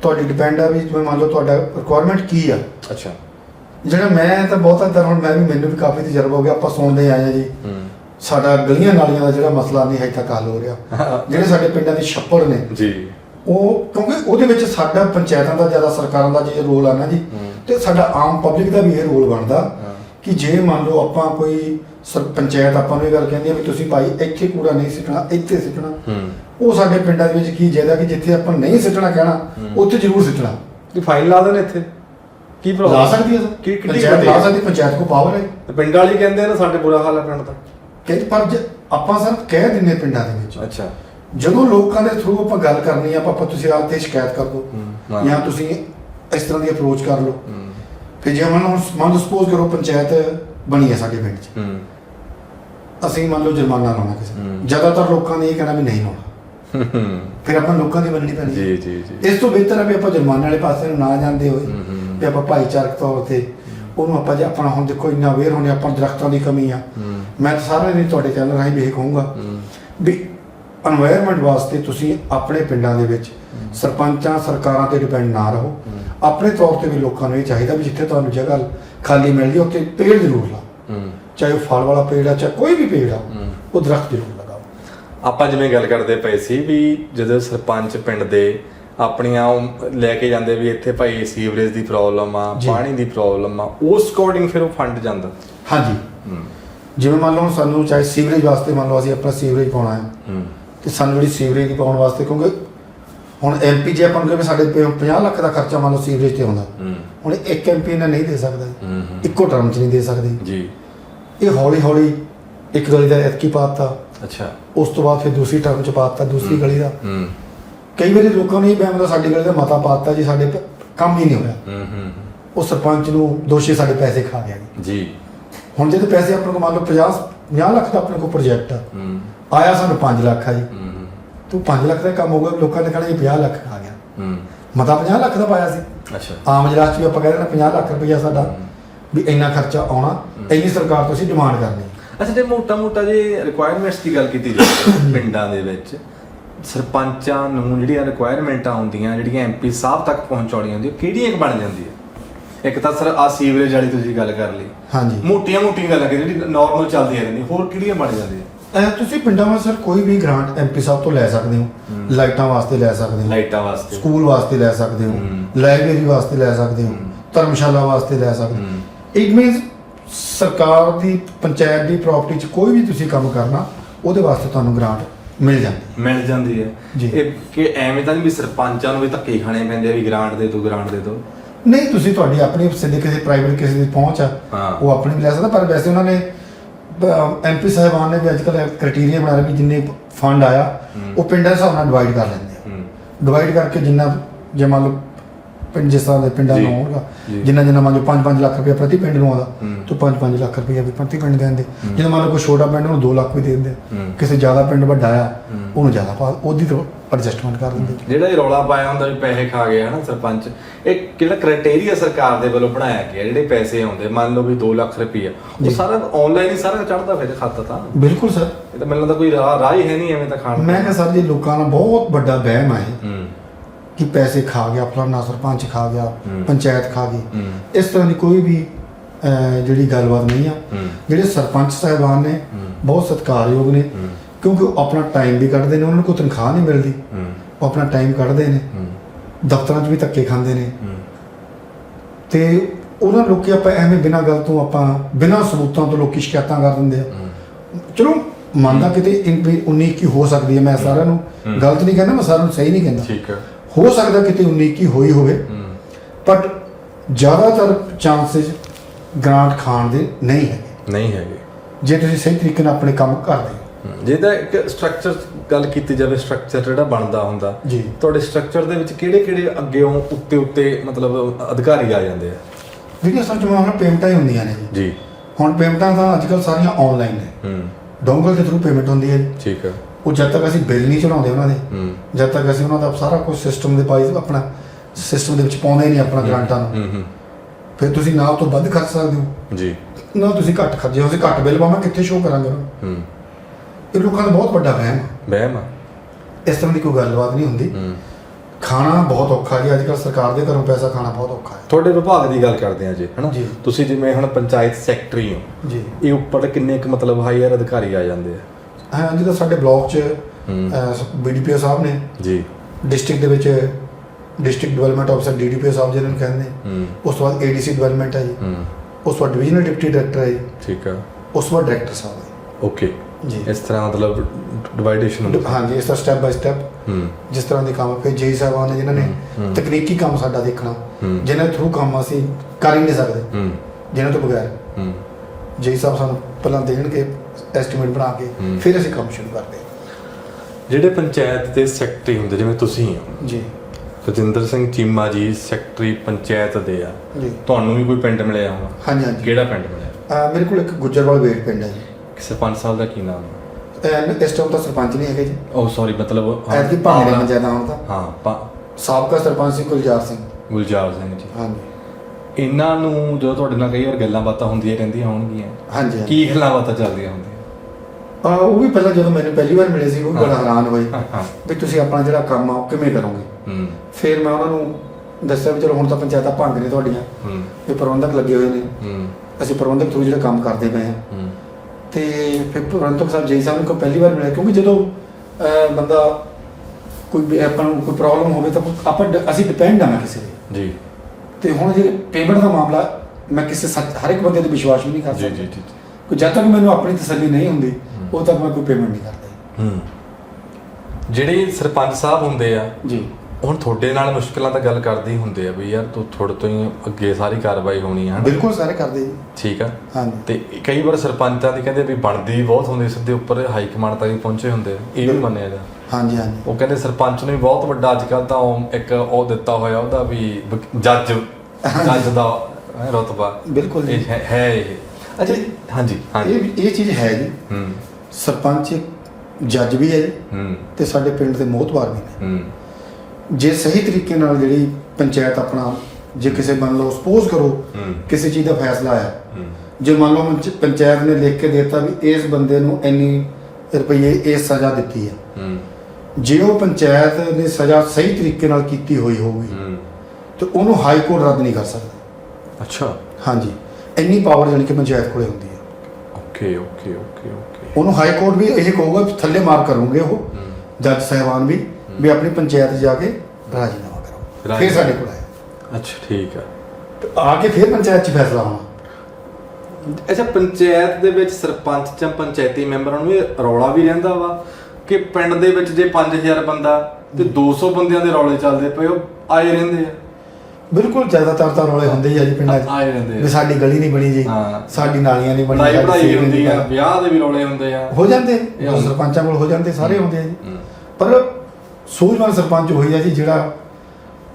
Speaker 1: ਤੁਹਾਡੀ ਡਿਪੈਂਡ ਆ ਵੀ ਜਿਵੇਂ ਮੰਨ ਲਓ ਤੁਹਾਡਾ ਰਿਕੁਆਇਰਮੈਂਟ ਕੀ ਆ।
Speaker 3: ਅੱਛਾ।
Speaker 1: ਜਿਹੜਾ ਮੈਂ ਤਾਂ ਬਹੁਤਾ ਦਰ ਹੁਣ ਮੈਂ ਵੀ ਮੈਨੂੰ ਵੀ ਕਾਫੀ ਤਜਰਬਾ ਹੋ ਗਿਆ ਆਪਾਂ ਸੁਣਦੇ ਆਏ ਆ ਜੀ।
Speaker 3: ਹੂੰ।
Speaker 1: ਸਾਡਾ ਗਲੀਆਂ ਨਾਲੀਆਂ ਦਾ ਜਿਹੜਾ ਮਸਲਾ ਨਹੀਂ ਹਜੇ ਤੱਕ ਹੱਲ ਹੋ ਰਿਹਾ। ਜਿਹੜੇ ਸਾਡੇ ਪਿੰਡਾਂ ਦੇ ਛੱਪੜ ਨੇ
Speaker 3: ਜੀ।
Speaker 1: ਉਹ ਕਿਉਂਕਿ ਉਹਦੇ ਵਿੱਚ ਸਾਡਾ ਪੰਚਾਇਤਾਂ ਦਾ ਜ਼ਿਆਦਾ ਸਰਕਾਰਾਂ ਦਾ ਜੇ ਰੋਲ ਆ ਨਾ ਜੀ। ਤੇ ਸਾਡਾ ਆਮ ਪਬਲਿਕ ਦਾ ਵੀ ਇਹ ਰੋਲ ਬਣਦਾ। ਕਿ ਜੇ ਮੰਨ ਲਓ ਆਪਾਂ ਕੋਈ ਸਰ ਪੰਚਾਇਤ ਆਪਾਂ ਨੂੰ ਇਹ ਗੱਲ ਕਹਿੰਦੀ ਆ ਵੀ ਤੁਸੀਂ ਭਾਈ ਇੱਥੇ ਕੂੜਾ ਨਹੀਂ ਸਿੱਟਣਾ ਇੱਥੇ ਸਿੱਟਣਾ।
Speaker 3: ਹੂੰ।
Speaker 1: ਉਹ ਸਾਡੇ ਪਿੰਡਾਂ ਦੇ ਵਿੱਚ ਕੀ ਜਾਇਦਾ ਕਿ ਜਿੱਥੇ ਆਪਾਂ ਨਹੀਂ ਸਿੱਟਣਾ ਕਹਿਣਾ ਉੱਥੇ ਜ਼ਰੂਰ ਸਿੱਟਣਾ।
Speaker 3: ਤੇ ਫਾਈਨ ਲਾ ਦੇਣ ਇੱਥੇ। ਕੀ ਪ੍ਰੋਬਲਮ
Speaker 1: ਲਾ ਸਕਦੀ ਹੈ ਸਰ।
Speaker 3: ਕੀ ਕਿੱਡੀ
Speaker 1: ਲਾ? ਸਕਦੀ ਪੰਚਾਇਤ ਕੋ ਪਾਵਰ ਹੈ
Speaker 3: ਤੇ ਪਿੰਡ ਵਾਲੀ ਕਹਿੰਦੇ ਨੇ ਸਾਡੇ ਬੁਰਾ ਹਾਲ ਹੈ ਪਿੰਡ ਦਾ।
Speaker 1: ਕਹਿੰਦੇ ਪਰ ਜੇ ਆਪਾਂ ਸਰ ਕਹਿ ਦਿੰਨੇ ਪਿੰਡਾਂ ਦੇ ਵਿੱਚ।
Speaker 3: ਅੱਛਾ।
Speaker 1: ਜਦੋਂ ਲੋਕਾਂ ਦੇ ਥਰੂ ਆਪਾਂ ਗੱਲ ਕਰਨੀ ਆ ਆਪਾਂ ਆਪਾਂ ਤੁਸੀਂ ਆਪ ਤੇ ਸ਼ਿਕਾਇਤ ਕਰ ਦਿਓ। ਜਾਂ ਤੁਸੀਂ ਇਸ ਤਰ੍ਹਾਂ ਦੀ ਅਪਰੋਚ ਕਰ ਲਓ। ਫਿਰ ਜੇ ਮੰਨ ਲਓ ਮੰਨ ਲਓ ਸਪੋਜ਼ ਕਰੋ ਪੰਚਾਇਤ ਬਣੀ ਹੈ ਸਾਡੇ ਪਿੰਡ 'ਚ। ਅਸੀਂ ਮੰਨ ਲਓ ਜੁਰਮਾਨਾ ਲਾਉਣਾ ਕਿਸੇ। ਜ਼ਿਆਦਾਤਰ ਲੋਕਾਂ ਨੇ ਇਹ ਕਹਿਣਾ ਵੀ ਨਹੀਂ ਲਾਉਣਾ। ਫਿਰ ਆਪਾਂ ਲੋਕਾਂ ਦੀ ਮੰਨਣੀ ਪੈਣੀ।
Speaker 3: ਜੀ ਜੀ ਜੀ।
Speaker 1: ਇਸ ਤੋਂ ਬਿਹਤਰ ਹੈ ਵੀ ਆਪਾਂ ਜੁਰਮਾਨੇ ਵਾਲੇ ਪਾਸੇ ਨੂੰ ਨਾ ਜਾਂਦੇ ਹੋਏ। ਵੀ ਆਪਾਂ ਭਾਈਚਾਰਕ ਤੌਰ ਤੇ ਉਹਨੂੰ ਆਪਾਂ ਜੇ ਆਪਣਾ ਹੁਣ ਦੇਖੋ ਇੰਨਾ ਅਵੇਅਰ ਹੋਣੇ ਆਪਾਂ ਦਰਖਤਾਂ ਦੀ ਕਮੀ ਆ। ਮੈਂ ਤਾਂ ਸਾਰਿਆਂ ਨੂੰ ਤੁਹਾਡੇ ਚੈਨਲ ਰਾਹੀਂ ਵੀ ਇਹ ਕਹੂੰਗਾ ਵੀ এনवायरमेंट ਵਾਸਤੇ ਤੁਸੀਂ ਆਪਣੇ ਪਿੰਡਾਂ ਦੇ ਵਿੱਚ ਸਰਪੰਚਾਂ ਸਰਕਾਰਾਂ ਤੇ ਡਿਪੈਂਡ ਨਾ ਰਹੋ। ਆਪਣੇ ਤੌਰ ਤੇ ਵੀ ਲੋਕਾਂ ਨੂੰ ਇਹ ਚਾਹੀਦਾ ਵੀ ਜਿੱਥੇ ਤੁਹਾਨੂੰ ਜਗ੍ਹਾ ਖਾਲੀ ਮਿਲਦੀ ਉੱਥੇ ਪੇੜ ਜ਼ਰੂਰ ਲਾਓ। ਚਾਹੇ ਫਲ ਵਾਲਾ ਪੇੜ ਆ ਚਾਹੇ ਕੋਈ ਵੀ ਪੇੜ ਆ ਉਹ ਦਰਖਤ ਜ਼ਰੂਰ ਲਗਾਓ।
Speaker 3: ਆਪਾਂ ਜਿਵੇਂ ਗੱਲ ਕਰਦੇ ਪਏ ਸੀ ਵੀ ਜਦੋਂ ਸਰਪੰਚ ਪਿੰਡ ਦੇ ਆਪਣੀਆਂ ਉਹ ਲੈ ਕੇ ਜਾਂਦੇ ਵੀ ਇੱਥੇ ਭਾਈ ਸੀਵਰੇਜ ਦੀ ਪ੍ਰੋਬਲਮ ਆ ਪਾਣੀ ਦੀ ਪ੍ਰੋਬਲਮ ਆ ਉਸ ਅਕੋਰਡਿੰਗ ਫਿਰ ਉਹ ਫੰਡ ਜਾਂਦਾ।
Speaker 1: ਹਾਂਜੀ। ਜਿਵੇਂ ਮੰਨ ਲਓ ਸਾਨੂੰ ਚਾਹੇ ਸੀਵਰੇਜ ਵਾਸਤੇ ਮੰਨ ਲਓ ਅਸੀਂ ਆਪਣਾ ਸੀਵਰੇਜ ਪਾਉਣਾ ਹੈ। ਤੇ ਸਾਨੂੰ ਜਿਹੜੀ ਸੀਵਰੇਜ ਦੀ ਪਾਉਣ ਵਾਸਤੇ ਕਿਉਂਕਿ ਹੁਣ ਐਮਪੀ ਜੇ ਆਪਾਂ ਨੂੰ ਕਹੇ ਸਾਡੇ 50 ਲੱਖ ਦਾ ਖਰਚਾ ਮੰਨ ਲਓ ਸੀਵਰੇਜ ਤੇ ਆਉਂਦਾ। ਹੁਣ ਇੱਕ ਐਮਪੀ ਇਹਨਾਂ ਨਹੀਂ ਦੇ ਸਕਦਾ। ਇੱਕੋ ਟਰਮ 'ਚ ਨਹੀਂ ਦੇ ਸਕਦੇ।
Speaker 3: ਜੀ।
Speaker 1: ਇਹ ਹੌਲੀ ਹੌਲੀ ਇੱਕ ਗਲੀ ਦਾ ਐਤਕੀ ਪਾਤਾ
Speaker 3: ਅੱਛਾ।
Speaker 1: ਉਸ ਤੋਂ ਬਾਅਦ ਫਿਰ ਦੂਸਰੀ ਟਰਮ 'ਚ ਪਾਤਾ ਦੂਸਰੀ ਗਲੀ ਦਾ। ਕਈ ਵਾਰੀ ਲੋਕਾਂ ਨੂੰ ਇਹ ਬਹਿਮ ਦਾ ਸਾਡੀ ਗਲੀ ਦਾ ਮਤਾ ਪਾਤਾ ਜੀ ਸਾਡੇ ਕੰਮ ਹੀ ਨਹੀਂ ਹੋਇਆ। ਉਹ ਸਰਪੰਚ ਨੂੰ ਦੋਸ਼ੀ ਸਾਡੇ ਪੈਸੇ ਖਾ ਗਿਆ ਜੀ। ਹੁਣ ਜੇ ਤੇ ਪੈਸੇ ਆਪਣੇ ਕੋਲ ਮੰਨ ਲਓ 50 50 ਲੱਖ ਦਾ ਆਪਣੇ ਕੋਲ ਪ੍ਰੋਜੈਕਟ ਆ। ਆਇਆ ਸਾਨੂੰ 5 ਲੱਖ ਆ ਜੀ।
Speaker 3: ਹੂੰ
Speaker 1: ਤੂੰ 5 ਲੱਖ ਦਾ ਕੰਮ ਹੋ ਗਿਆ ਲੋਕਾਂ ਨੇ ਕਹਿਣਾ ਜੀ 50 ਲੱਖ ਆ ਗਿਆ।
Speaker 3: ਹੂੰ।
Speaker 1: ਮਤਾ 50 ਲੱਖ ਦਾ ਪਾਇਆ ਸੀ।
Speaker 3: ਅੱਛਾ।
Speaker 1: ਆਮ ਇਜਲਾਸ 'ਚ ਵੀ ਆਪਾਂ ਕਹਿੰਦੇ ਨਾ 50 ਲੱਖ ਰੁਪਈਆ ਸਾਡਾ ਵੀ ਇੰਨਾ ਖਰਚਾ ਆਉਣਾ ਇੰਨੀ ਸਰਕਾਰ ਤੋਂ ਅਸੀਂ ਡਿਮਾਂਡ ਕਰਨੀ।
Speaker 3: ਅੱਛਾ ਜੇ ਮੋਟਾ ਮੋਟਾ ਜੇ ਰਿਕੁਆਇਰਮੈਂਟਸ ਦੀ ਗੱਲ ਕੀਤੀ ਜਾਵੇ ਪਿੰਡਾਂ ਦੇ ਵਿੱਚ ਸਰਪੰਚਾਂ ਨੂੰ ਜਿਹੜੀਆਂ ਰਿਕੁਆਇਰਮੈਂਟਾਂ ਹੁੰਦੀਆਂ ਜਿਹੜੀਆਂ ਐਮਪੀ ਸਾਹਿਬ ਤੱਕ ਪਹੁੰਚਾਉਣੀਆਂ ਹੁੰਦੀਆਂ ਕਿਹੜੀਆਂ ਕੁ ਬਣ ਜਾਂਦੀ ਹੈ ਇੱਕ ਤਾਂ ਸਰ ਆ ਸੀਵਰੇਜ ਵਾਲੀ ਤੁਸੀਂ ਗੱਲ ਕਰ ਲਈ।
Speaker 1: ਹਾਂਜੀ।
Speaker 3: ਮੋਟੀਆਂ ਮੋਟੀਆਂ ਗੱਲਾਂ ਕਿ ਜਿਹੜੀ ਨਾਰਮਲ ਚੱਲਦੀਆਂ ਰਹਿੰਦੀਆਂ ਹੋਰ ਕਿਹੜੀਆਂ ਬਣ ਜਾਂਦੀਆਂ?
Speaker 1: ਅਹ ਤੁਸੀਂ ਪਿੰਡਾਂ ਵਿੱਚ ਸਰ ਕੋਈ ਵੀ ਗ੍ਰਾਂਟ ਐਮਪੀ ਸਾਹਿਬ ਤੋਂ ਲੈ ਸਕਦੇ ਹੋ ਲਾਈਟਾਂ ਵਾਸਤੇ ਲੈ ਸਕਦੇ ਹੋ
Speaker 3: ਲਾਈਟਾਂ ਵਾਸਤੇ
Speaker 1: ਸਕੂਲ ਵਾਸਤੇ ਲੈ ਸਕਦੇ ਹੋ। ਲਾਇਬ੍ਰੇਰੀ ਵਾਸਤੇ ਲੈ ਸਕਦੇ ਹੋ। ਧਰਮਸ਼ਾਲਾ ਵਾਸਤੇ ਲੈ ਸਕਦੇ। ਹੋ ਇਟ ਮੀਨਸ ਸਰਕਾਰ ਦੀ ਪੰਚਾਇਤ ਦੀ ਪ੍ਰਾਪਰਟੀ 'ਚ ਕੋਈ ਵੀ ਤੁਸੀਂ ਕੰਮ ਕਰਨਾ ਉਹਦੇ ਵਾਸਤੇ ਤੁਹਾਨੂੰ ਗ੍ਰਾਂਟ ਮਿਲ ਜਾਂਦੀ
Speaker 3: ਮਿਲ ਜਾਂਦੀ ਹੈ
Speaker 1: ਜੀ।
Speaker 3: ਇਹ ਕਿ ਐਵੇਂ ਤਾਂ ਨਹੀਂ ਵੀ ਸਰਪੰਚਾਂ ਨੂੰ ਵੀ ਧੱਕੇ ਖਾਣੇ ਪੈਂਦੇ ਆ ਵੀ ਗ੍ਰਾਂਟ ਦੇ ਦੋ ਗ੍ਰਾਂਟ ਦੇ ਦੋ
Speaker 1: ਨਹੀਂ ਤੁਸੀਂ ਤੁਹਾਡੀ ਆਪਣੀ ਸਿੱਧੇ ਕਿਸੇ ਪ੍ਰਾਈਵੇਟ ਕਿਸੇ ਦੀ ਪਹੁੰਚ ਆ
Speaker 3: ਹਾਂ।
Speaker 1: ਉਹ ਆਪਣੀ ਵੀ ਲੈ ਸਕਦਾ ਪਰ ਵੈਸੇ ਉਹਨਾਂ ਨੇ ਐਮਪੀ ਸਾਹਿਬਾਨ ਨੇ ਵੀ ਅੱਜ ਕੱਲ੍ਹ ਕ੍ਰਾਈਟੇਰੀਆ ਬਣਾ ਲਿਆ ਵੀ ਜਿੰਨੇ ਫੰਡ ਆਇਆ। ਉਹ ਪਿੰਡਾਂ ਦੇ ਹਿਸਾਬ ਨਾਲ ਡਿਵਾਈਡ ਕਰ ਲੈਂਦੇ ਆ ਡਿਵਾਈਡ ਕਰਕੇ ਜਿੰਨਾ ਜੇ ਮੰਨ ਲਓ ਪਿੰਡ ਜਿਸ ਤਰ੍ਹਾਂ ਦੇ ਪਿੰਡਾਂ ਨੂੰ ਹੋਊਗਾ। ਜਿੰਨਾ ਜਿੰਨਾ ਮੰਨ ਲਓ 5-5 ਲੱਖ ਰੁਪਏ ਪ੍ਰਤੀ ਪਿੰਡ ਨੂੰ ਆਉਂਦਾ। ਤਾਂ 5-5 ਲੱਖ ਰੁਪਏ ਵੀ ਪ੍ਰਤੀ ਪਿੰਡ ਦੇ ਦਿੰਦੇ ਜਦੋਂ ਮੰਨ ਲਓ ਕੋਈ ਛੋਟਾ ਪਿੰਡ ਉਹਨੂੰ 2 ਲੱਖ ਵੀ ਦੇ ਦਿੰਦੇ। ਕਿਸੇ ਜ਼ਿਆਦਾ ਪਿੰਡ ਵੱਡਾ ਆ। ਉਹਨੂੰ ਜ਼ਿਆਦਾ ਪਾ ਉਹਦੀ ਤੋਂ ਐਡਜਸਟਮੈਂਟ ਕਰ ਦਿੰਦੇ।
Speaker 3: ਜਿਹੜਾ ਇਹ ਰੌਲਾ ਪਾਇਆ ਹੁੰਦਾ ਵੀ ਪੈਸੇ ਖਾ ਗਿਆ ਹਨਾ ਸਰਪੰਚ ਇਹ ਕਿਹੜਾ ਕ੍ਰਾਈਟੇਰੀਆ ਸਰਕਾਰ ਦੇ ਵੱਲੋਂ ਬਣਾਇਆ ਗਿਆ ਜਿਹੜੇ ਪੈਸੇ ਆਉਂਦੇ ਮੰਨ ਲਓ ਵੀ 2 ਲੱਖ ਰੁਪਈਆ ਉਹ। ਸਾਰਾ ਆਨਲਾਈਨ ਹੀ ਸਾਰਾ ਚੜਦਾ ਫਿਰ ਖਾਤਾ ਤਾਂ?
Speaker 1: ਬਿਲਕੁਲ ਸਰ।
Speaker 3: ਇਹ ਤਾਂ ਮੈਨੂੰ ਲੱਗਦਾ ਕੋਈ ਰਾਹ ਹੀ ਹੈ ਨਹੀਂ ਐਵੇਂ ਤਾਂ ਖਾਣ।
Speaker 1: ਮੈਂ ਕਿਹਾ ਸਰ ਜੀ ਲੋਕਾਂ ਦਾ ਬਹੁਤ ਵੱਡਾ ਵਹਿਮ
Speaker 3: ਹੂੰ।
Speaker 1: ਕਿ ਪੈਸੇ ਖਾ ਗਿਆ ਫਲਾਨਾ ਸਰਪੰਚ ਖਾ ਗਿਆ। ਪੰਚਾਇਤ ਖਾ ਗਈ ਇਸ ਤਰ੍ਹਾਂ ਦੀ ਕੋਈ ਵੀ ਜਿਹੜੀ ਗੱਲਬਾਤ ਨਹੀਂ ਆ। ਜਿਹੜੇ ਸਰਪੰਚ ਸਾਹਿਬਾਨ ਨੇ। ਬਹੁਤ ਸਤਿਕਾਰਯੋਗ ਨੇ। ਕਿਉਂਕਿ ਉਹ ਆਪਣਾ ਟਾਈਮ ਵੀ ਕੱਢਦੇ ਨੇ ਉਹਨਾਂ ਨੂੰ ਕੋਈ ਤਨਖਾਹ ਨਹੀਂ ਮਿਲਦੀ।
Speaker 3: ਹੂੰ।
Speaker 1: ਉਹ ਆਪਣਾ ਟਾਈਮ ਕੱਢਦੇ ਨੇ।
Speaker 3: ਹੂੰ।
Speaker 1: ਦਫ਼ਤਰਾਂ 'ਚ ਵੀ ਧੱਕੇ ਖਾਂਦੇ ਨੇ।
Speaker 3: ਹੂੰ।
Speaker 1: ਤੇ ਉਹਨਾਂ ਲੋਕੀ ਆਪਾਂ ਐਵੇਂ ਬਿਨਾਂ ਗੱਲ ਤੋਂ ਆਪਾਂ ਬਿਨਾਂ ਸਬੂਤਾਂ ਤੋਂ ਲੋਕੀ ਸ਼ਿਕਾਇਤਾਂ ਕਰ ਦਿੰਦੇ ਆ।
Speaker 3: ਹੂੰ।
Speaker 1: ਚਲੋ ਮੰਨਦਾ ਕਿਤੇ ਇਨ ਵੀ 19 ਕੀ ਹੋ ਸਕਦੀ ਹੈ ਮੈਂ ਸਾਰਿਆਂ ਨੂੰ
Speaker 3: ਹੂੰ।
Speaker 1: ਗਲਤ ਨਹੀਂ ਕਹਿੰਦਾ ਮੈਂ ਸਾਰਿਆਂ ਨੂੰ ਸਹੀ ਨਹੀਂ ਕਹਿੰਦਾ।
Speaker 3: ਠੀਕ ਹੈ।
Speaker 1: ਹੋ ਸਕਦਾ ਕਿਤੇ 19 ਕੀ ਹੋਈ ਹੋਵੇ।
Speaker 3: ਹੂੰ।
Speaker 1: ਬਟ ਜ਼ਿਆਦਾਤਰ ਚਾਂਸਸ ਗ੍ਰਾਂਟ ਖਾਣ ਦੇ ਨਹੀਂ ਹੈਗੇ।
Speaker 3: ਨਹੀਂ ਹੈਗੇ।
Speaker 1: ਜੇ ਤੁਸੀਂ ਸਹੀ ਤਰੀਕੇ ਨਾਲ ਆਪਣੇ ਕੰਮ ਕਰਦੇ ਹੋ
Speaker 3: ਹੂੰ। ਜੇ ਤਾਂ ਇੱਕ ਸਟਰਕਚਰ ਗੱਲ ਕੀਤੀ ਜਾਵੇ ਸਟਰਕਚਰ ਜਿਹੜਾ ਬਣਦਾ ਹੁੰਦਾ ਤੁਹਾਡੇ ਸਟਰਕਚਰ ਦੇ ਵਿੱਚ ਕਿਹੜੇ ਕਿਹੜੇ ਅੱਗੇੋਂ ਉੱਤੇ ਉੱਤੇ ਮਤਲਬ ਅਧਿਕਾਰੀ ਆ ਜਾਂਦੇ ਆ?
Speaker 1: ਵੀਡੀਓ ਸੱਚ ਮੈਂ ਹੁਣ ਪੇਮੈਂਟਾਂ ਹੀ ਹੁੰਦੀਆਂ ਨੇ ਜੀ। ਹੁਣ ਪੇਮੈਂਟਾਂ ਤਾਂ ਅੱਜ ਕੱਲ੍ਹ ਸਾਰੀਆਂ ਆਨਲਾਈਨ ਨੇ।
Speaker 3: ਹੂੰ।
Speaker 1: ਡੋਂਗਲ ਦੇ ਥਰੂ ਪੇਮੈਂਟ ਹੁੰਦੀ ਹੈ।
Speaker 3: ਠੀਕ ਹੈ।
Speaker 1: ਉਹ ਜਦ ਤੱਕ ਅਸੀਂ ਬਿੱਲ ਨਹੀਂ ਚੜਾਉਂਦੇ ਉਹਨਾਂ ਦੇ
Speaker 3: ਹੂੰ।
Speaker 1: ਜਦ ਤੱਕ ਅਸੀਂ ਉਹਨਾਂ ਦਾ ਸਾਰਾ ਕੁਝ ਸਿਸਟਮ ਦੇ ਪਾਈ ਆਪਣਾ ਸਿਸਟਮ ਦੇ ਵਿੱਚ ਪਾਉਂਦੇ ਨਹੀਂ ਆਪਣਾ ਗ੍ਰਾਂਟਾਂ ਨੂੰ।
Speaker 3: ਹੂੰ ਹੂੰ।
Speaker 1: ਫਿਰ ਤੁਸੀਂ ਨਾ ਤੋਂ ਵੱਧ ਖਰਚ ਸਕਦੇ ਹੋ।
Speaker 3: ਜੀ।
Speaker 1: ਨਾ ਤੁਸੀਂ ਘੱਟ ਖਰਚ ਜੇ ਅਸੀਂ ਘੱਟ ਬਿੱਲ ਪਾਵਾਂ ਕਿੱਥੇ ਸ਼ੋਅ ਕਰਾਂਗੇ?
Speaker 3: ਹੂੰ।
Speaker 1: ਇਹ ਲੋਕਾਂ ਦਾ ਬਹੁਤ ਵੱਡਾ ਵਹਿਮ ਆ।
Speaker 3: ਬਹਿਮ ਆ।
Speaker 1: ਇਸ ਤਰ੍ਹਾਂ ਦੀ ਕੋਈ ਗੱਲਬਾਤ ਨਹੀਂ ਹੁੰਦੀ।
Speaker 3: ਹੂੰ।
Speaker 1: ਖਾਣਾ ਬਹੁਤ ਔਖਾ ਜੀ ਅੱਜ ਕੱਲ੍ਹ ਸਰਕਾਰ ਦੇ ਘਰੋਂ ਪੈਸਾ ਖਾਣਾ ਬਹੁਤ ਔਖਾ ਹੈ।
Speaker 3: ਤੁਹਾਡੇ ਵਿਭਾਗ ਦੀ ਗੱਲ ਕਰਦੇ ਆ ਜੀ ਹਨਾ?
Speaker 1: ਜੀ।
Speaker 3: ਤੁਸੀਂ ਜਿਵੇਂ ਹੁਣ ਪੰਚਾਇਤ ਸੈਕਟਰੀ ਹੋ
Speaker 1: ਜੀ।
Speaker 3: ਇਹ ਉੱਪਰ ਕਿੰਨੇ ਕੁ ਮਤਲਬ ਹਾਇਰ ਅਧਿਕਾਰੀ ਆ ਜਾਂਦੇ ਆ?
Speaker 1: ਹਾਂ ਜਿੱਦਾਂ ਸਾਡੇ ਬਲਾਕ 'ਚ। ਬੀਡੀਪੀਓ ਸਾਹਿਬ ਨੇ।
Speaker 3: ਜੀ।
Speaker 1: ਡਿਸਟ੍ਰਿਕਟ ਦੇ ਵਿੱਚ ਡਿਸਟ੍ਰਿਕਟ ਡਿਵੈਲਪਮੈਂਟ ਅਫਸਰ ਡੀਡੀਪੀਓ ਸਾਹਿਬ ਜਿਹਨਾਂ ਨੂੰ ਕਹਿੰਦੇ
Speaker 3: ਹੂੰ।
Speaker 1: ਉਸ ਤੋਂ ਬਾਅਦ ਏਡੀਸੀ ਡਿਵੈਲਪਮੈਂਟ ਹੈ ਜੀ।
Speaker 3: ਹੂੰ।
Speaker 1: ਉਸ ਤੋਂ ਬਾਅਦ ਡਿਵੀਜ਼ਨਲ ਡਿਪਟੀ ਡਾਇਰੈਕਟਰ ਹੈ ਜੀ।
Speaker 3: ਠੀਕ ਆ।
Speaker 1: ਉਸ ਤੋਂ ਬਾਅਦ ਡਾਇਰੈਕਟਰ ਸਾਹਿਬ ਹੈ
Speaker 3: ਓਕੇ
Speaker 1: ਜੀ।
Speaker 3: ਇਸ ਤਰ੍ਹਾਂ ਮਤਲਬ ਡਿਵਾਈਡੇਸ਼ਨ ਹੁੰਦਾ।
Speaker 1: ਹਾਂਜੀ ਇਸ ਤਰ੍ਹਾਂ ਸਟੈਪ ਬਾਈ ਸਟੈਪ
Speaker 3: ਹੂੰ।
Speaker 1: ਜਿਸ ਤਰ੍ਹਾਂ ਦੇ ਕੰਮ ਫਿਰ ਜੇਈ ਸਾਹਿਬਾਨ ਨੇ ਜਿਨ੍ਹਾਂ ਨੇ। ਤਕਨੀਕੀ ਕੰਮ ਸਾਡਾ ਦੇਖਣਾ। ਜਿਨ੍ਹਾਂ ਥਰੂ ਕੰਮ ਅਸੀਂ ਕਰ ਹੀ ਨਹੀਂ ਸਕਦੇ
Speaker 3: ਹੂੰ।
Speaker 1: ਜਿਨ੍ਹਾਂ ਤੋਂ ਬਗੈਰ।
Speaker 3: ਹੂੰ।
Speaker 1: ਜੇਈ ਸਾਹਿਬ ਸਾਨੂੰ ਪਹਿਲਾਂ ਦੇਣਗੇ ਐਸਟੀਮੇਟ ਬਣਾ ਕੇ। ਫਿਰ ਅਸੀਂ ਕੰਮ ਸ਼ੁਰੂ ਕਰਦੇ
Speaker 3: ਜਿਹੜੇ ਪੰਚਾਇਤ ਦੇ ਸੈਕਟਰੀ ਹੁੰਦੇ ਜਿਵੇਂ ਤੁਸੀਂ ਹੋ।
Speaker 1: ਜੀ।
Speaker 3: ਰਜਿੰਦਰ ਸਿੰਘ ਚੀਮਾ ਜੀ ਸੈਕਟਰੀ ਪੰਚਾਇਤ ਦੇ ਆ। ਤੁਹਾਨੂੰ ਵੀ ਕੋਈ ਪਿੰਡ ਮਿਲਿਆ ਹੋਣਾ?
Speaker 1: ਹਾਂਜੀ ਹਾਂਜੀ।
Speaker 3: ਕਿਹੜਾ ਪਿੰਡ ਮਿਲਿਆ?
Speaker 1: ਮੇਰੇ ਕੋਲ ਇੱਕ ਗੁੱਜਰਵਾਲ ਵੇਟ ਪਿੰਡ ਹੈ ਜੀ।
Speaker 3: ਸਰਪੰਚ ਸਾਹਿਬ ਦਾ ਕੀ ਨਾਮ ਹੈ?
Speaker 1: ਇਸ ਟਾਈਮ ਤਾਂ ਸਰਪੰਚ ਨਹੀਂ ਹੈਗੇ ਜੀ।
Speaker 3: ਉਹ ਸੌਰੀ ਮਤਲਬ ਹਾਂ,
Speaker 1: ਐਤਕੀ ਭਾਣੇ
Speaker 3: ਆਵਲਾ-
Speaker 1: ਪੰਚਾਇਤ ਆਉਣ ਦਾ
Speaker 3: ਹਾਂ ਪਾ
Speaker 1: ਸਾਬਕਾ ਸਰਪੰਚ ਸੀ ਕੁਲਜਾਰ ਸਿੰਘ।
Speaker 3: ਗੁਲਜ਼ਾਰ ਸਿੰਘ ਜੀ।
Speaker 1: ਹਾਂਜੀ।
Speaker 3: ਇਹਨਾਂ ਨੂੰ ਜਦੋਂ ਤੁਹਾਡੇ ਨਾਲ ਕਈ ਵਾਰ ਗੱਲਾਂ ਬਾਤਾਂ ਹੁੰਦੀਆਂ ਰਹਿੰਦੀਆਂ ਹੋਣਗੀਆਂ
Speaker 1: ਹਾਂਜੀ ਹਾਂਜੀ।
Speaker 3: ਕੀ ਗੱਲਾਂ ਬਾਤਾਂ ਚੱਲਦੀਆਂ ਹੁੰਦੀਆਂ?
Speaker 1: ਆ ਉਹ ਵੀ ਪਹਿਲਾਂ ਜਦੋਂ ਮੈਨੂੰ ਪਹਿਲੀ ਵਾਰ ਮਿਲੇ ਸੀ ਉਹ ਵੀ ਬੜਾ। ਹੈਰਾਨ ਹੋਏ
Speaker 3: ਹਾਂ, ਹਾਂ।
Speaker 1: ਵੀ ਤੁਸੀਂ ਆਪਣਾ ਜਿਹੜਾ ਕੰਮ ਆ ਉਹ ਕਿਵੇਂ ਕਰੋਗੇ?
Speaker 3: ਹੂੰ।
Speaker 1: ਫਿਰ ਮੈਂ ਉਹਨਾਂ ਨੂੰ ਦੱਸਿਆ ਵੀ ਚਲੋ ਹੁਣ ਤਾਂ ਪੰਚਾਇਤਾਂ ਭੰਗ ਨੇ ਤੁਹਾਡੀਆਂ
Speaker 3: ਹੂੰ।
Speaker 1: ਵੀ ਪ੍ਰਬੰਧਕ ਲੱਗੇ ਹੋਏ ਨੇ।
Speaker 3: ਹੂੰ।
Speaker 1: ਅਸੀਂ ਪ੍ਰਬੰਧਕ ਥਰੂ ਜਿਹੜਾ ਕੰਮ ਕਰਦੇ ਪਏ ਹਾਂ।
Speaker 3: ਹੂੰ।
Speaker 1: ਤੇ ਫਿਰ ਪ੍ਰਬੰਧਕ ਸਾਹਿਬ ਜੀ ਸਾਹਿਬ ਨੂੰ ਪਹਿਲੀ ਵਾਰ ਮਿਲਿਆ ਕਿਉਂਕਿ ਜਦੋਂ ਬੰਦਾ ਕੋਈ ਆਪਾਂ ਨੂੰ ਕੋਈ ਪ੍ਰੋਬਲਮ ਹੋਵੇ ਤਾਂ ਆਪਾਂ ਅਸੀਂ ਡਿਪੈਂਡ ਆ ਨਾ ਕਿਸੇ ਤੇ।
Speaker 3: ਜੀ।
Speaker 1: ਤੇ ਹੁਣ ਜੇ ਪੇਮੈਂਟ ਦਾ ਮਾਮਲਾ ਮੈਂ ਕਿਸੇ ਹਰ ਇੱਕ ਬੰਦੇ ਤੇ ਵਿਸ਼ਵਾਸ ਵੀ ਨਹੀਂ ਕਰ
Speaker 3: ਜੀ
Speaker 1: ਸਕਦਾ।
Speaker 3: ਜੀ ਜੀ
Speaker 1: ਕੋਈ ਜਦ ਤੱਕ ਮੈਨੂੰ ਆਪਣੀ ਤਸੱਲੀ ਨਹੀਂ ਹੁੰਦੀ ਉਦੋਂ ਤੱਕ ਮੈਂ ਕੋਈ ਪੇਮੈਂਟ ਨਹੀਂ ਕਰਦਾ।
Speaker 3: ਹੂੰ। ਜਿਹੜੇ ਸਰਪੰਚ ਸਾਹਿਬ ਹੁੰਦੇ ਆ
Speaker 1: ਜੀ।
Speaker 3: ਹੁਣ ਤੁਹਾਡੇ ਨਾਲ ਮੁਸ਼ਕਲਾਂ ਤਾਂ ਗੱਲ ਕਰਦੇ ਹੀ ਹੁੰਦੇ ਆ ਵੀ ਯਾਰ ਤੂੰ ਥੋੜੇ ਤੋਂ ਹੀ ਅੱਗੇ ਸਾਰੀ ਕਾਰਵਾਈ ਹੋਣੀ ਆ?
Speaker 1: ਬਿਲਕੁਲ ਸਾਰੇ ਕਰਦੇ ਜੀ।
Speaker 3: ਠੀਕ ਆ?
Speaker 1: ਹਾਂਜੀ।
Speaker 3: ਤੇ ਕਈ ਵਾਰ ਸਰਪੰਚਾਂ ਦੀ ਕਹਿੰਦੇ ਵੀ ਬਣਦੀ ਵੀ ਬਹੁਤ ਹੁੰਦੀ ਸਿੱਧੇ ਉੱਪਰ ਹਾਈ ਕਮਾਂਡ ਤੱਕ ਵੀ ਪਹੁੰਚੇ ਹੁੰਦੇ ਆ। ਇਹ ਵੀ ਮੰਨਿਆ ਜਾ।
Speaker 1: ਹਾਂਜੀ ਹਾਂਜੀ।
Speaker 3: ਉਹ ਕਹਿੰਦੇ ਸਰਪੰਚ ਨੂੰ ਵੀ ਬਹੁਤ ਵੱਡਾ ਅੱਜ ਕੱਲ ਤਾਂ ਉਹ ਇੱਕ ਉਹ ਦਿੱਤਾ ਹੋਇਆ ਉਹਦਾ ਵੀ ਵਕ- ਜੱਜ ਜੱਜ ਦਾ ਹੈਂ, ਰੁਤਬਾ।
Speaker 1: ਬਿਲਕੁਲ ਜੀ।
Speaker 3: ਇਹ ਹੈ- ਹੈ ਇਹ। ਅੱਛਾ ਹਾਂਜੀ ਹਾਂਜੀ।
Speaker 1: ਇਹ ਇਹ ਚੀਜ਼ ਹੈ ਜੀ।
Speaker 3: ਹੂੰ।
Speaker 1: ਸਰਪੰਚ ਇੱਕ ਜੱਜ ਵੀ ਹੈ ਜੀ।
Speaker 3: ਹੂੰ।
Speaker 1: ਤੇ ਸਾਡੇ ਪਿੰਡ ਦੇ ਮੋਹਤਬਾਰ ਵੀ ਨੇ।
Speaker 3: ਹੂੰ।
Speaker 1: ਜੇ ਸਹੀ ਤਰੀਕੇ ਨਾਲ ਜਿਹੜੀ ਪੰਚਾਇਤ ਆਪਣਾ ਜੇ ਕਿਸੇ ਮੰਨ ਲਓ ਸਪੋਜ਼ ਕਰੋ ਕਿਸੇ ਚੀਜ਼ ਦਾ ਫੈਸਲਾ ਆਇਆ। ਜੇ ਮੰਨ ਲਓ ਪੰਚ- ਪੰਚਾਇਤ ਨੇ ਲਿਖ ਕੇ ਦਿੱਤਾ ਵੀ ਇਸ ਬੰਦੇ ਨੂੰ ਇੰਨੀ ਰੁਪਏ ਇਸ ਸਜ਼ਾ ਦਿੱਤੀ ਹੈ। ਜੇ ਉਹ ਪੰਚਾਇਤ ਨੇ ਸਜ਼ਾ ਸਹੀ ਤਰੀਕੇ ਨਾਲ ਕੀਤੀ ਹੋਈ ਹੋਊਗੀ
Speaker 3: ਹੂੰ।
Speaker 1: ਤੇ ਉਹਨੂੰ ਹਾਈ ਕੋਰਟ ਰੱਦ ਨਹੀਂ ਕਰ ਸਕਦਾ।
Speaker 3: ਅੱਛਾ।
Speaker 1: ਹਾਂਜੀ। ਇੰਨੀ ਪਾਵਰ ਜਾਣੀ ਕਿ ਪੰਚਾਇਤ ਕੋਲੇ ਹੁੰਦੀ ਹੈ।
Speaker 3: Okay okay okay okay.
Speaker 1: ਉਹਨੂੰ ਹਾਈ ਕੋਰਟ ਵੀ ਇਹ ਕਹੂਗਾ ਵੀ ਥੱਲੇ ਮਾਰ ਕਰੂਗੇ ਉਹ। ਜੱਜ ਸਾਹਿਬਾਨ ਵੀ। ਵੀ ਆਪਣੀ ਪੰਚਾਇਤ 'ਚ ਜਾ ਕੇ ਰਾਜੀਨਾਮਾ ਕਰੋ ਫਿਰ। ਸਾਡੇ ਕੋਲ ਆਏ।
Speaker 3: ਅੱਛਾ ਠੀਕ ਆ।
Speaker 1: ਤੇ ਆ ਕੇ ਫਿਰ ਪੰਚਾਇਤ 'ਚ ਫੈਸਲਾ ਹੋਣਾ।
Speaker 3: ਅੱਛਾ ਪੰਚਾਇਤ ਦੇ ਵਿੱਚ ਸਰਪੰਚ ਜਾਂ ਪੰਚਾਇਤੀ ਮੈਂਬਰਾਂ ਨੂੰ ਇਹ ਰੌਲਾ ਵੀ ਰਹਿੰਦਾ ਵਾ ਕਿ ਪਿੰਡ ਦੇ ਵਿੱਚ ਜੇ 5000 ਬੰਦਾ ਤੇ 200 ਬੰਦਿਆਂ ਦੇ ਰੌਲੇ ਚੱਲਦੇ ਪਏ ਉਹ ਆਏ ਰਹਿੰਦੇ ਆ।
Speaker 1: ਬਿਲਕੁਲ ਜ਼ਿਆਦਾਤਰ ਤਾਂ ਰੌਲੇ ਹੁੰਦੇ ਹੀ ਆ ਜੀ ਪਿੰਡਾਂ 'ਚ।
Speaker 3: ਆਏ ਰਹਿੰਦੇ
Speaker 1: ਵੀ ਸਾਡੀ ਗਲੀ ਨਹੀਂ ਬਣੀ ਜੀ
Speaker 3: ਹਾਂ।
Speaker 1: ਸਾਡੀ ਨਾਲੀਆਂ ਨਹੀਂ
Speaker 3: ਪੜਾਈ
Speaker 1: ਬਣੀਆਂ
Speaker 3: ਪੜਾਈ
Speaker 1: ਸਾਡੀ
Speaker 3: ਹੁੰਦੀ ਆ ਵਿਆਹ ਦੇ ਵੀ ਰੌਲੇ ਹੁੰਦੇ ਆ।
Speaker 1: ਹੋ ਜਾਂਦੇ
Speaker 3: ਇਹ ਹੁੰਦੇ।
Speaker 1: ਸਰਪੰਚਾਂ ਕੋਲ ਹੋ ਜਾਂਦੇ ਸਾਰੇ ਹੁੰਦੇ ਆ ਜੀ। ਪਰ ਸੂਝਵਾਨ ਸਰਪੰਚ ਹੋਈ ਆ ਜੀ ਜਿਹੜਾ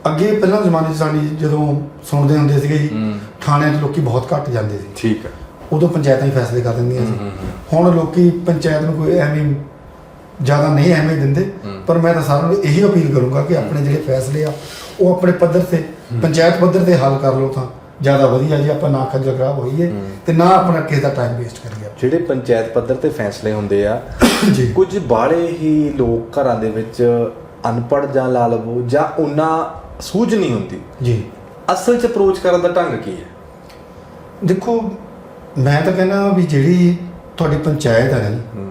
Speaker 1: ਅੱਗੇ ਪਹਿਲਾਂ ਜ਼ਮਾਨੇ 'ਚ ਸਾਡੀ ਜਦੋਂ ਸੁਣਦੇ ਹੁੰਦੇ ਸੀਗੇ ਜੀ
Speaker 3: ਹੂੰ।
Speaker 1: ਥਾਣਿਆਂ 'ਚ ਲੋਕੀ ਬਹੁਤ ਘੱਟ ਜਾਂਦੇ ਸੀ।
Speaker 3: ਠੀਕ ਆ।
Speaker 1: ਉਦੋਂ ਪੰਚਾਇਤਾਂ ਹੀ ਫੈਸਲੇ ਕਰ ਦਿੰਦੀਆਂ ਸੀ।
Speaker 3: ਹੂੰ, ਹੂੰ,
Speaker 1: ਹੁਣ ਲੋਕੀ ਪੰਚਾਇਤ ਨੂੰ ਕੋਈ ਐਵੇਂ ਜ਼ਿਆਦਾ ਨਹੀਂ ਅਹਿਮੀਅਤ ਦਿੰਦੇ
Speaker 3: ਹੂੰ।
Speaker 1: ਪਰ ਮੈਂ ਤਾਂ ਸਾਰਿਆਂ ਨੂੰ ਇਹੀ ਅਪੀਲ ਕਰੂੰਗਾ ਕਿ ਆਪਣੇ ਜਿਹੜੇ ਫੈਸਲੇ ਆ ਉਹ ਆਪਣੇ ਪੱਧਰ ਤੇ ਪੰਚਾਇਤ ਪੱਧਰ ਤੇ ਹੱਲ ਕਰ ਲਓ ਤਾਂ ਜ਼ਿਆਦਾ ਵਧੀਆ ਜੀ ਆਪਾਂ ਨਾ ਖੱਜਲ ਖਰਾਬ ਹੋਈਏ
Speaker 3: ਹੂੰ।
Speaker 1: ਤੇ ਨਾ ਆਪਣਾ ਕਿਸੇ ਦਾ ਟਾਈਮ ਵੇਸਟ ਕਰੀਏ
Speaker 3: ਜਿਹੜੇ ਪੰਚਾਇਤ ਪੱਧਰ ਤੇ ਫੈਸਲੇ ਹੁੰਦੇ ਆ
Speaker 1: ਜੀ।
Speaker 3: ਕੁਝ ਬਾੜੇ ਹੀ ਲੋਕ ਘਰਾਂ ਦੇ ਵਿੱਚ ਅਨਪੜ੍ਹ ਜਾਂ ਲਾ ਲਵੋ ਜਾਂ ਉਹਨਾਂ ਸੂਝ ਨਹੀਂ ਹੁੰਦੀ।
Speaker 1: ਜੀ।
Speaker 3: ਅਸਲ 'ਚ ਅਪਰੋਚ ਕਰਨ ਦਾ ਢੰਗ ਕੀ ਹੈ?
Speaker 1: ਦੇਖੋ ਮੈਂ ਤਾਂ ਕਹਿੰਦਾ ਵੀ ਜਿਹੜੀ ਤੁਹਾਡੀ ਪੰਚਾਇਤ ਹੈ ਨਾ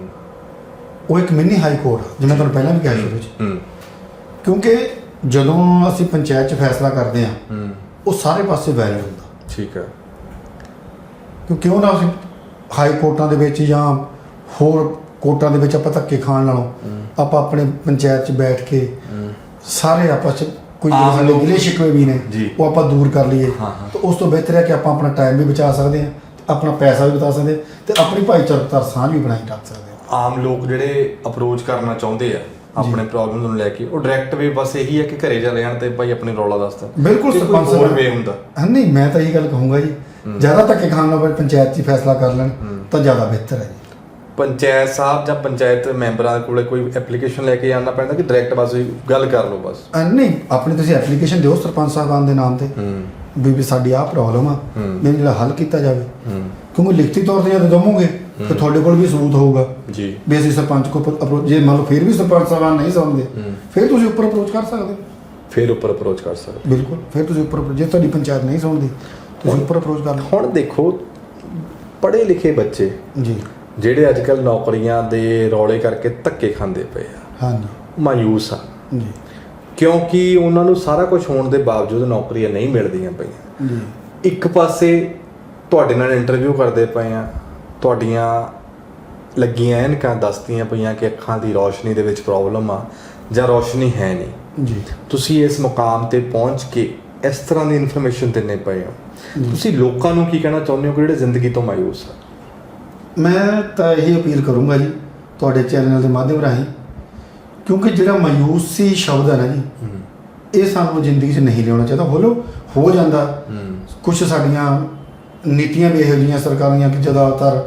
Speaker 1: ਉਹ ਇੱਕ ਮਿੰਨੀ ਹਾਈ ਕੋਰਟ ਆ, ਜਿਵੇਂ ਤੁਹਾਨੂੰ ਪਹਿਲਾਂ ਵੀ ਕਿਹਾ ਸ਼ੁਰੂ 'ਚ। ਕਿਉਂਕਿ ਜਦੋਂ ਅਸੀਂ ਪੰਚਾਇਤ 'ਚ ਫੈਸਲਾ ਕਰਦੇ ਹੂੰ ਉਹ ਸਾਰੇ ਪਾਸੇ ਵੈਲਿਡ ਹੁੰਦਾ।
Speaker 3: ਠੀਕ ਹੈ।
Speaker 1: ਕਿਉਂ ਕਿਉਂ ਨਾ ਅਸੀਂ ਹਾਈ ਕੋਰਟਾਂ ਦੇ ਵਿੱਚ ਜਾਂ ਹੋਰ ਕੋਰਟਾਂ ਦੇ ਵਿੱਚ ਆਪਾਂ ਧੱਕੇ ਖਾਣ ਨਾਲੋਂ ਆਪਾਂ ਆਪਣੇ ਪੰਚਾਇਤ 'ਚ ਬੈਠ ਕੇ ਸਾਰੇ ਆਪਸ 'ਚ ਕੋਈ
Speaker 3: ਆਮ
Speaker 1: ਜਿਹੜੇ ਸਾਡੇ
Speaker 3: ਲੋਕ-
Speaker 1: ਗਿਲੇ ਸ਼ਿਕਵੇ ਵੀ ਨੇ
Speaker 3: ਜੀ।
Speaker 1: ਉਹ ਆਪਾਂ ਦੂਰ ਕਰ ਲਈਏ।
Speaker 3: ਹਾਂ, ਹਾਂ।
Speaker 1: ਤੇ ਉਸ ਤੋਂ ਬਿਹਤਰ ਹੈ ਕਿ ਆਪਾਂ ਆਪਣਾ ਟਾਈਮ ਵੀ ਬਚਾ ਸਕਦੇ ਹਾਂ ਤੇ ਆਪਣਾ ਪੈਸਾ ਵੀ ਬਚਾ ਸਕਦੇ ਹਾਂ ਤੇ ਆਪਣੀ ਭਾਈਚਾਰਕ ਸਾਂਝ ਵੀ ਬਣਾਈ ਰੱਖ ਸਕਦੇ ਹਾਂ।
Speaker 3: ਆਮ ਲੋਕ ਜਿਹੜੇ ਅਪਰੋਚ ਕਰਨਾ ਚਾਹੁੰਦੇ ਆ ਆਪਣੇ ਪ੍ਰੋਬਲਮ ਨੂੰ ਲੈ ਕੇ ਉਹ ਡਾਇਰੈਕਟ ਵੇ ਬਸ ਇਹੀ ਹੈ ਕਿ ਘਰੇ ਚਲੇ ਜਾਣ ਤੇ ਭਾਈ ਆਪਣੀ ਰੌਲਾ ਦੱਸ ਦੇਣ।
Speaker 1: ਬਿਲਕੁਲ ਸਰਪੰਚ
Speaker 3: ਹੋਰ
Speaker 1: ਸਾਹਿਬ।
Speaker 3: ਵੇ ਹੁੰਦਾ।
Speaker 1: ਹਾਂ ਨਹੀਂ ਮੈਂ ਤਾਂ ਇਹ ਗੱਲ ਕਹੂੰਗਾ ਜੀ। ਜ਼ਿਆਦਾ ਧੱਕੇ ਖਾਣ ਨਾਲੋਂ ਪੰਚਾਇਤ 'ਚ ਹੀ ਫੈਸਲਾ ਕਰ ਲੈਣ ਤਾਂ ਜ਼ਿਆਦਾ ਬਿਹਤਰ ਹੈ ਜੀ।
Speaker 3: ਪੰਚਾਇਤ ਸਾਹਿਬ ਜਾਂ ਪੰਚਾਇਤ ਮੈਂਬਰਾਂ ਕੋਲੇ ਕੋਈ ਐਪਲੀਕੇਸ਼ਨ ਲੈ ਕੇ ਆਉਣਾ ਪੈਂਦਾ ਕਿ ਡਾਇਰੈਕਟ ਬਸ ਗੱਲ ਕਰ ਲਓ ਬਸ?
Speaker 1: ਅਹ ਨਹੀਂ ਆਪਣੀ ਤੁਸੀਂ ਐਪਲੀਕੇਸ਼ਨ ਦਿਓ ਸਰਪੰਚ ਸਾਹਿਬਾਨ ਦੇ ਨਾਮ ਤੇ।
Speaker 3: ਹੂੰ।
Speaker 1: ਵੀ ਵੀ ਸਾਡੀ ਆਹ ਪ੍ਰੋਬਲਮ ਆ। ਵੀ ਜਿਹੜਾ ਹੱਲ ਕੀਤਾ ਜਾਵੇ।
Speaker 3: ਹੂੰ।
Speaker 1: ਕਿਉਂਕਿ ਲਿਖਤੀ ਤੌਰ ਤੇ ਜਦ ਦਮੋਗੇ ਤੇ ਤੁਹਾਡੇ ਕੋਲ ਵੀ ਸਬੂਤ ਹੋਊਗਾ।
Speaker 3: ਜੀ।
Speaker 1: ਵੀ ਅਸੀਂ ਸਰਪੰਚ ਕੋ ਅਪਰੋਚ ਜੇ ਮੰਨ ਲਓ ਫਿਰ ਵੀ ਸਰਪੰਚ ਸਾਹਿਬਾਨ ਨਹੀਂ ਸਮਝਦੇ। ਫਿਰ ਤੁਸੀਂ ਉੱਪਰ ਅਪਰੋਚ ਕਰ ਸਕਦੇ ਹੋ।
Speaker 3: ਫਿਰ ਉੱਪਰ ਅਪਰੋਚ ਕਰ ਸਕਦੇ
Speaker 1: ਬਿਲਕੁਲ। ਫਿਰ ਤੁਸੀਂ ਉੱਪਰ approach- ਜੇ ਤੁਹਾਡੀ ਪੰਚਾਇਤ ਨਹੀਂ ਸੁਣਦੀ ਤੁਸੀਂ ਉੱਪਰ ਅਪਰੋਚ ਕਰ ਲਓ।
Speaker 3: ਹੁਣ ਦੇਖੋ ਪੜ੍ਹੇ ਲਿਖੇ ਬੱਚੇ
Speaker 1: ਜੀ।
Speaker 3: ਜਿਹੜੇ ਅੱਜ ਕੱਲ ਨੌਕਰੀਆਂ ਦੇ ਰੌਲੇ ਕਰਕੇ ਧੱਕੇ ਖਾਂਦੇ ਪਏ ਆ।
Speaker 1: ਹਾਂਜੀ।
Speaker 3: ਮਾਯੂਸ ਆ।
Speaker 1: ਜੀ।
Speaker 3: ਕਿਉਂਕਿ ਉਹਨਾਂ ਨੂੰ ਸਾਰਾ ਕੁਝ ਹੋਣ ਦੇ ਬਾਵਜੂਦ ਨੌਕਰੀਆਂ ਨਹੀਂ ਮਿਲਦੀਆਂ ਪਈਆਂ।
Speaker 1: ਜੀ।
Speaker 3: ਇੱਕ ਪਾਸੇ ਤੁਹਾਡੇ ਨਾਲ ਇੰਟਰਵਿਊ ਕਰਦੇ ਪਏ ਆ। ਤੁਹਾਡੀਆਂ ਲੱਗੀਆਂ ਐਨਕਾਂ ਦੱਸਦੀਆਂ ਪਈਆਂ ਕਿ ਅੱਖਾਂ ਦੀ ਰੋਸ਼ਨੀ ਦੇ ਵਿੱਚ ਪ੍ਰੋਬਲਮ ਆ ਜਾਂ ਰੋਸ਼ਨੀ ਹੈ ਨਹੀਂ।
Speaker 1: ਜੀ।
Speaker 3: ਤੁਸੀਂ ਇਸ ਮੁਕਾਮ ਤੇ ਪਹੁੰਚ ਕੇ ਇਸ ਤਰ੍ਹਾਂ ਦੀ ਇਨਫੋਰਮੇਸ਼ਨ ਦਿੰਨੇ ਪਏ ਹੋ। ਤੁਸੀਂ ਲੋਕਾਂ ਨੂੰ ਕੀ ਕਹਿਣਾ ਚਾਹੁੰਦੇ ਹੋ ਕਿ ਜਿਹੜੇ ਜ਼ਿੰਦਗੀ ਤੋਂ ਮਾਯੂਸ ਆ?
Speaker 1: ਮੈਂ ਤਾਂ ਇਹੀ ਅਪੀਲ ਕਰੂੰਗਾ ਜੀ ਤੁਹਾਡੇ ਚੈਨਲ ਦੇ ਮਾਧਿਅਮ ਰਾਹੀਂ ਕਿਉਂਕਿ ਜਿਹੜਾ ਮਾਯੂਸੀ ਸ਼ਬਦ ਹੈ ਨਾ ਜੀ ਇਹ ਸਾਨੂੰ ਜ਼ਿੰਦਗੀ 'ਚ ਨਹੀਂ ਲਿਆਉਣਾ ਚਾਹੀਦਾ ਹੋਲੋ ਹੋ ਜਾਂਦਾ। ਕੁਝ ਸਾਡੀਆਂ ਨੀਤੀਆਂ ਵੀ ਇਹੋ ਜਿਹੀਆਂ ਸਰਕਾਰਾਂ ਦੀਆਂ ਕਿ ਜ਼ਿਆਦਾਤਰ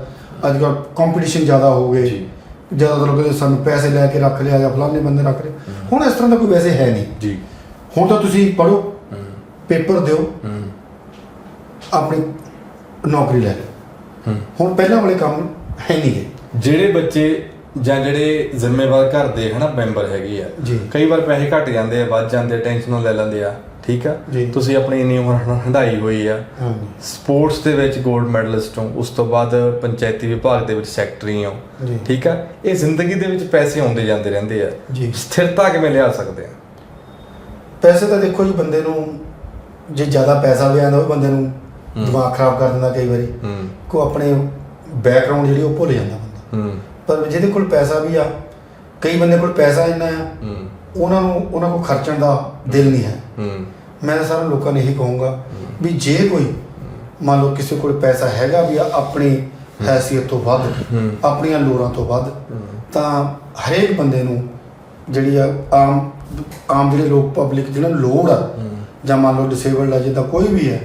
Speaker 1: ਅੱਜ ਕੱਲ੍ਹ ਕੰਪੀਟੀਸ਼ਨ ਜ਼ਿਆਦਾ ਹੋ ਗਏ
Speaker 3: ਜੀ।
Speaker 1: ਜ਼ਿਆਦਾਤਰ ਲੋਕ ਕਹਿੰਦੇ ਸਾਨੂੰ ਪੈਸੇ ਲੈ ਕੇ ਰੱਖ ਲਿਆ ਜਾਂ ਫਲਾਣੇ ਬੰਦੇ ਰੱਖ ਲਏ ਹੁਣ ਇਸ ਤਰ੍ਹਾਂ ਦਾ ਕੋਈ ਵੈਸੇ ਹੈ ਨਹੀਂ।
Speaker 3: ਜੀ।
Speaker 1: ਹੁਣ ਤਾਂ ਤੁਸੀਂ ਪੜੋ ਪੇਪਰ ਦਿਓ ਆਪਣੀ ਨੌਕਰੀ ਲੈ ਲਓ। ਹੁਣ ਪਹਿਲਾਂ ਵਾਲੇ ਕੰਮ ਹੈ ਨਹੀਂ ਗੇ
Speaker 3: ਜਿਹੜੇ ਬੱਚੇ ਜਾਂ ਜਿਹੜੇ ਜ਼ਿੰਮੇਵਾਰ ਘਰ ਦੇ ਹਨਾ ਮੈਂਬਰ ਹੈਗੇ ਆ। ਕਈ ਵਾਰ ਪੈਸੇ ਘਟ ਜਾਂਦੇ ਆ ਵੱਧ ਜਾਂਦੇ ਟੈਨਸ਼ਨਾਂ ਲੈ ਲੈਂਦੇ ਆ ਠੀਕ ਆ। ਤੁਸੀਂ ਆਪਣੀ ਇੰਨੀ ਉਮਰ ਹੰਢਾਈ ਹੋਈ ਆ ਸਪੋਰਟਸ ਦੇ ਵਿੱਚ 골ਡ ਮੈਡਲਿਸਟ ਹੋ ਉਸ ਤੋਂ ਬਾਅਦ ਪੰਚਾਇਤੀ ਵਿਭਾਗ ਦੇ ਵਿੱਚ ਸੈਕਟਰੀ ਹੋ। ਠੀਕ ਆ ਇਹ ਜ਼ਿੰਦਗੀ ਦੇ ਵਿੱਚ ਪੈਸੇ ਆਉਂਦੇ ਜਾਂਦੇ ਰਹਿੰਦੇ ਆ। ਸਥਿਰਤਾ ਕਿਵੇਂ ਲਿਆ ਸਕਦੇ ਆ
Speaker 1: ਪੈਸੇ ਤਾਂ ਦੇਖੋ ਜੀ ਬੰਦੇ ਨੂੰ ਜੇ ਜ਼ਿਆਦਾ ਪੈਸਾ ਵੀ ਆਉਂਦਾ ਉਹ ਬੰਦੇ ਨੂੰ
Speaker 3: ਹੂੰ।
Speaker 1: ਦਿਮਾਗ ਖਰਾਬ ਕਰ ਦਿੰਦਾ ਕਈ ਵਾਰੀ
Speaker 3: ਹੂੰ
Speaker 1: ਕੋ ਆਪਣੇ ਬੈਕਗ੍ਰਾਉਂਡ ਜਿਹੜੀ ਉਹ ਭੁੱਲ ਜਾਂਦਾ ਬੰਦਾ।
Speaker 3: ਹੂੰ।
Speaker 1: ਪਰ ਜਿਹਦੇ ਕੋਲ ਪੈਸਾ ਵੀ ਆ ਕਈ ਬੰਦੇ ਕੋਲ ਪੈਸਾ ਇੰਨਾ ਆ
Speaker 3: ਹੂੰ।
Speaker 1: ਉਹਨਾਂ ਨੂੰ ਉਹਨਾਂ ਕੋਲ ਖਰਚਣ ਦਾ ਦਿਲ ਨਹੀਂ ਹੈ।
Speaker 3: ਹੂੰ।
Speaker 1: ਮੈਂ ਤਾਂ ਸਾਰਿਆਂ ਲੋਕਾਂ ਨੂੰ ਇਹੀ ਕਹੂੰਗਾ ਵੀ ਜੇ ਕੋਈ ਮੰਨ ਲਓ ਕਿਸੇ ਕੋਲ ਪੈਸਾ ਹੈਗਾ ਵੀ ਆ ਆਪਣੀ ਹੈਸੀਅਤ ਤੋਂ ਵੱਧ। ਆਪਣੀਆਂ ਲੋੜਾਂ ਤੋਂ ਵੱਧ ਤਾਂ ਹਰੇਕ ਬੰਦੇ ਨੂੰ ਜਿਹੜੀ ਆ ਆਮ ਆਮ ਜਿਹੜੇ ਲੋਕ ਪਬਲਿਕ ਜਿਹਨਾਂ ਨੂੰ ਲੋੜ ਆ ਜਾਂ ਮੰਨ ਲਓ ਡਿਸੇਬਲਡ ਆ ਜਿੱਦਾਂ ਕੋਈ ਵੀ ਹੈ।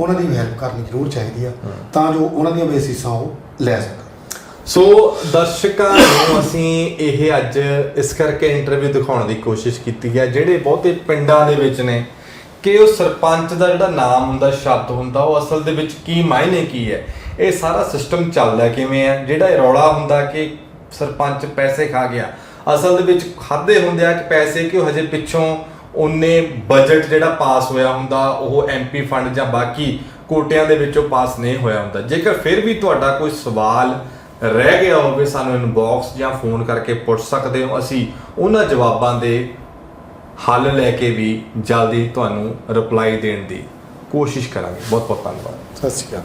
Speaker 1: ਉਹਨਾਂ ਦੀ ਵੀ ਹੈਲਪ ਕਰਨੀ ਜ਼ਰੂਰ ਚਾਹੀਦੀ ਆ, ਤਾਂ ਜੋ ਉਹਨਾਂ ਦੀਆਂ ਬੇਸਿਸਾਂ ਉਹ ਲੈ ਸਕਣ।
Speaker 3: ਸੋ ਦਰਸ਼ਕਾਂ ਨੂੰ ਅਸੀਂ ਇਹ ਅੱਜ ਇਸ ਕਰਕੇ ਇੰਟਰਵਿਊ ਦਿਖਾਉਣ ਦੀ ਕੋਸ਼ਿਸ਼ ਕੀਤੀ ਹੈ ਜਿਹੜੇ ਬਹੁਤੇ ਪਿੰਡਾਂ ਦੇ ਵਿੱਚ ਨੇ, ਕਿ ਉਹ ਸਰਪੰਚ ਦਾ ਜਿਹੜਾ ਨਾਮ ਹੁੰਦਾ ਸ਼ਬਦ ਹੁੰਦਾ, ਉਹ ਅਸਲ ਦੇ ਵਿੱਚ ਕੀ ਮਾਇਨੇ ਕੀ ਹੈ? ਇਹ ਸਾਰਾ ਸਿਸਟਮ ਚੱਲਦਾ ਕਿਵੇਂ ਹੈ ਜਿਹੜਾ ਇਹ ਰੌਲਾ ਹੁੰਦਾ ਕਿ ਸਰਪੰਚ ਪੈਸੇ ਖਾ ਗਿਆ, ਅਸਲ ਦੇ ਵਿੱਚ ਖਾਦੇ ਹੁੰਦੇ ਆ ਕਿ ਪੈਸੇ ਕਿ ਉਹ ਹਜੇ ਪਿੱਛੋਂ ਉਹਨੇ ਬਜਟ ਜਿਹੜਾ ਪਾਸ ਹੋਇਆ ਹੁੰਦਾ, ਉਹ ਐਮਪੀ ਫੰਡ ਜਾਂ ਬਾਕੀ ਕੋਟਿਆਂ ਦੇ ਵਿੱਚੋਂ ਪਾਸ ਨਹੀਂ ਹੋਇਆ ਹੁੰਦਾ। ਜੇਕਰ ਫਿਰ ਵੀ ਤੁਹਾਡਾ ਕੋਈ ਸਵਾਲ ਰਹਿ ਗਿਆ ਹੋਵੇ, ਸਾਨੂੰ ਇਨਬਾਕਸ ਜਾਂ ਫੋਨ ਕਰਕੇ ਪੁੱਛ ਸਕਦੇ ਹੋ। ਅਸੀਂ ਉਹਨਾਂ ਜਵਾਬਾਂ ਦੇ ਹੱਲ ਲੈ ਕੇ ਵੀ ਜਲਦੀ ਤੁਹਾਨੂੰ ਰਿਪਲਾਈ ਦੇਣ ਦੀ ਕੋਸ਼ਿਸ਼ ਕਰਾਂਗੇ। ਬਹੁਤ ਬਹੁਤ ਧੰਨਵਾਦ।
Speaker 1: ਸਤਿ ਸ਼੍ਰੀ ਅਕਾਲ।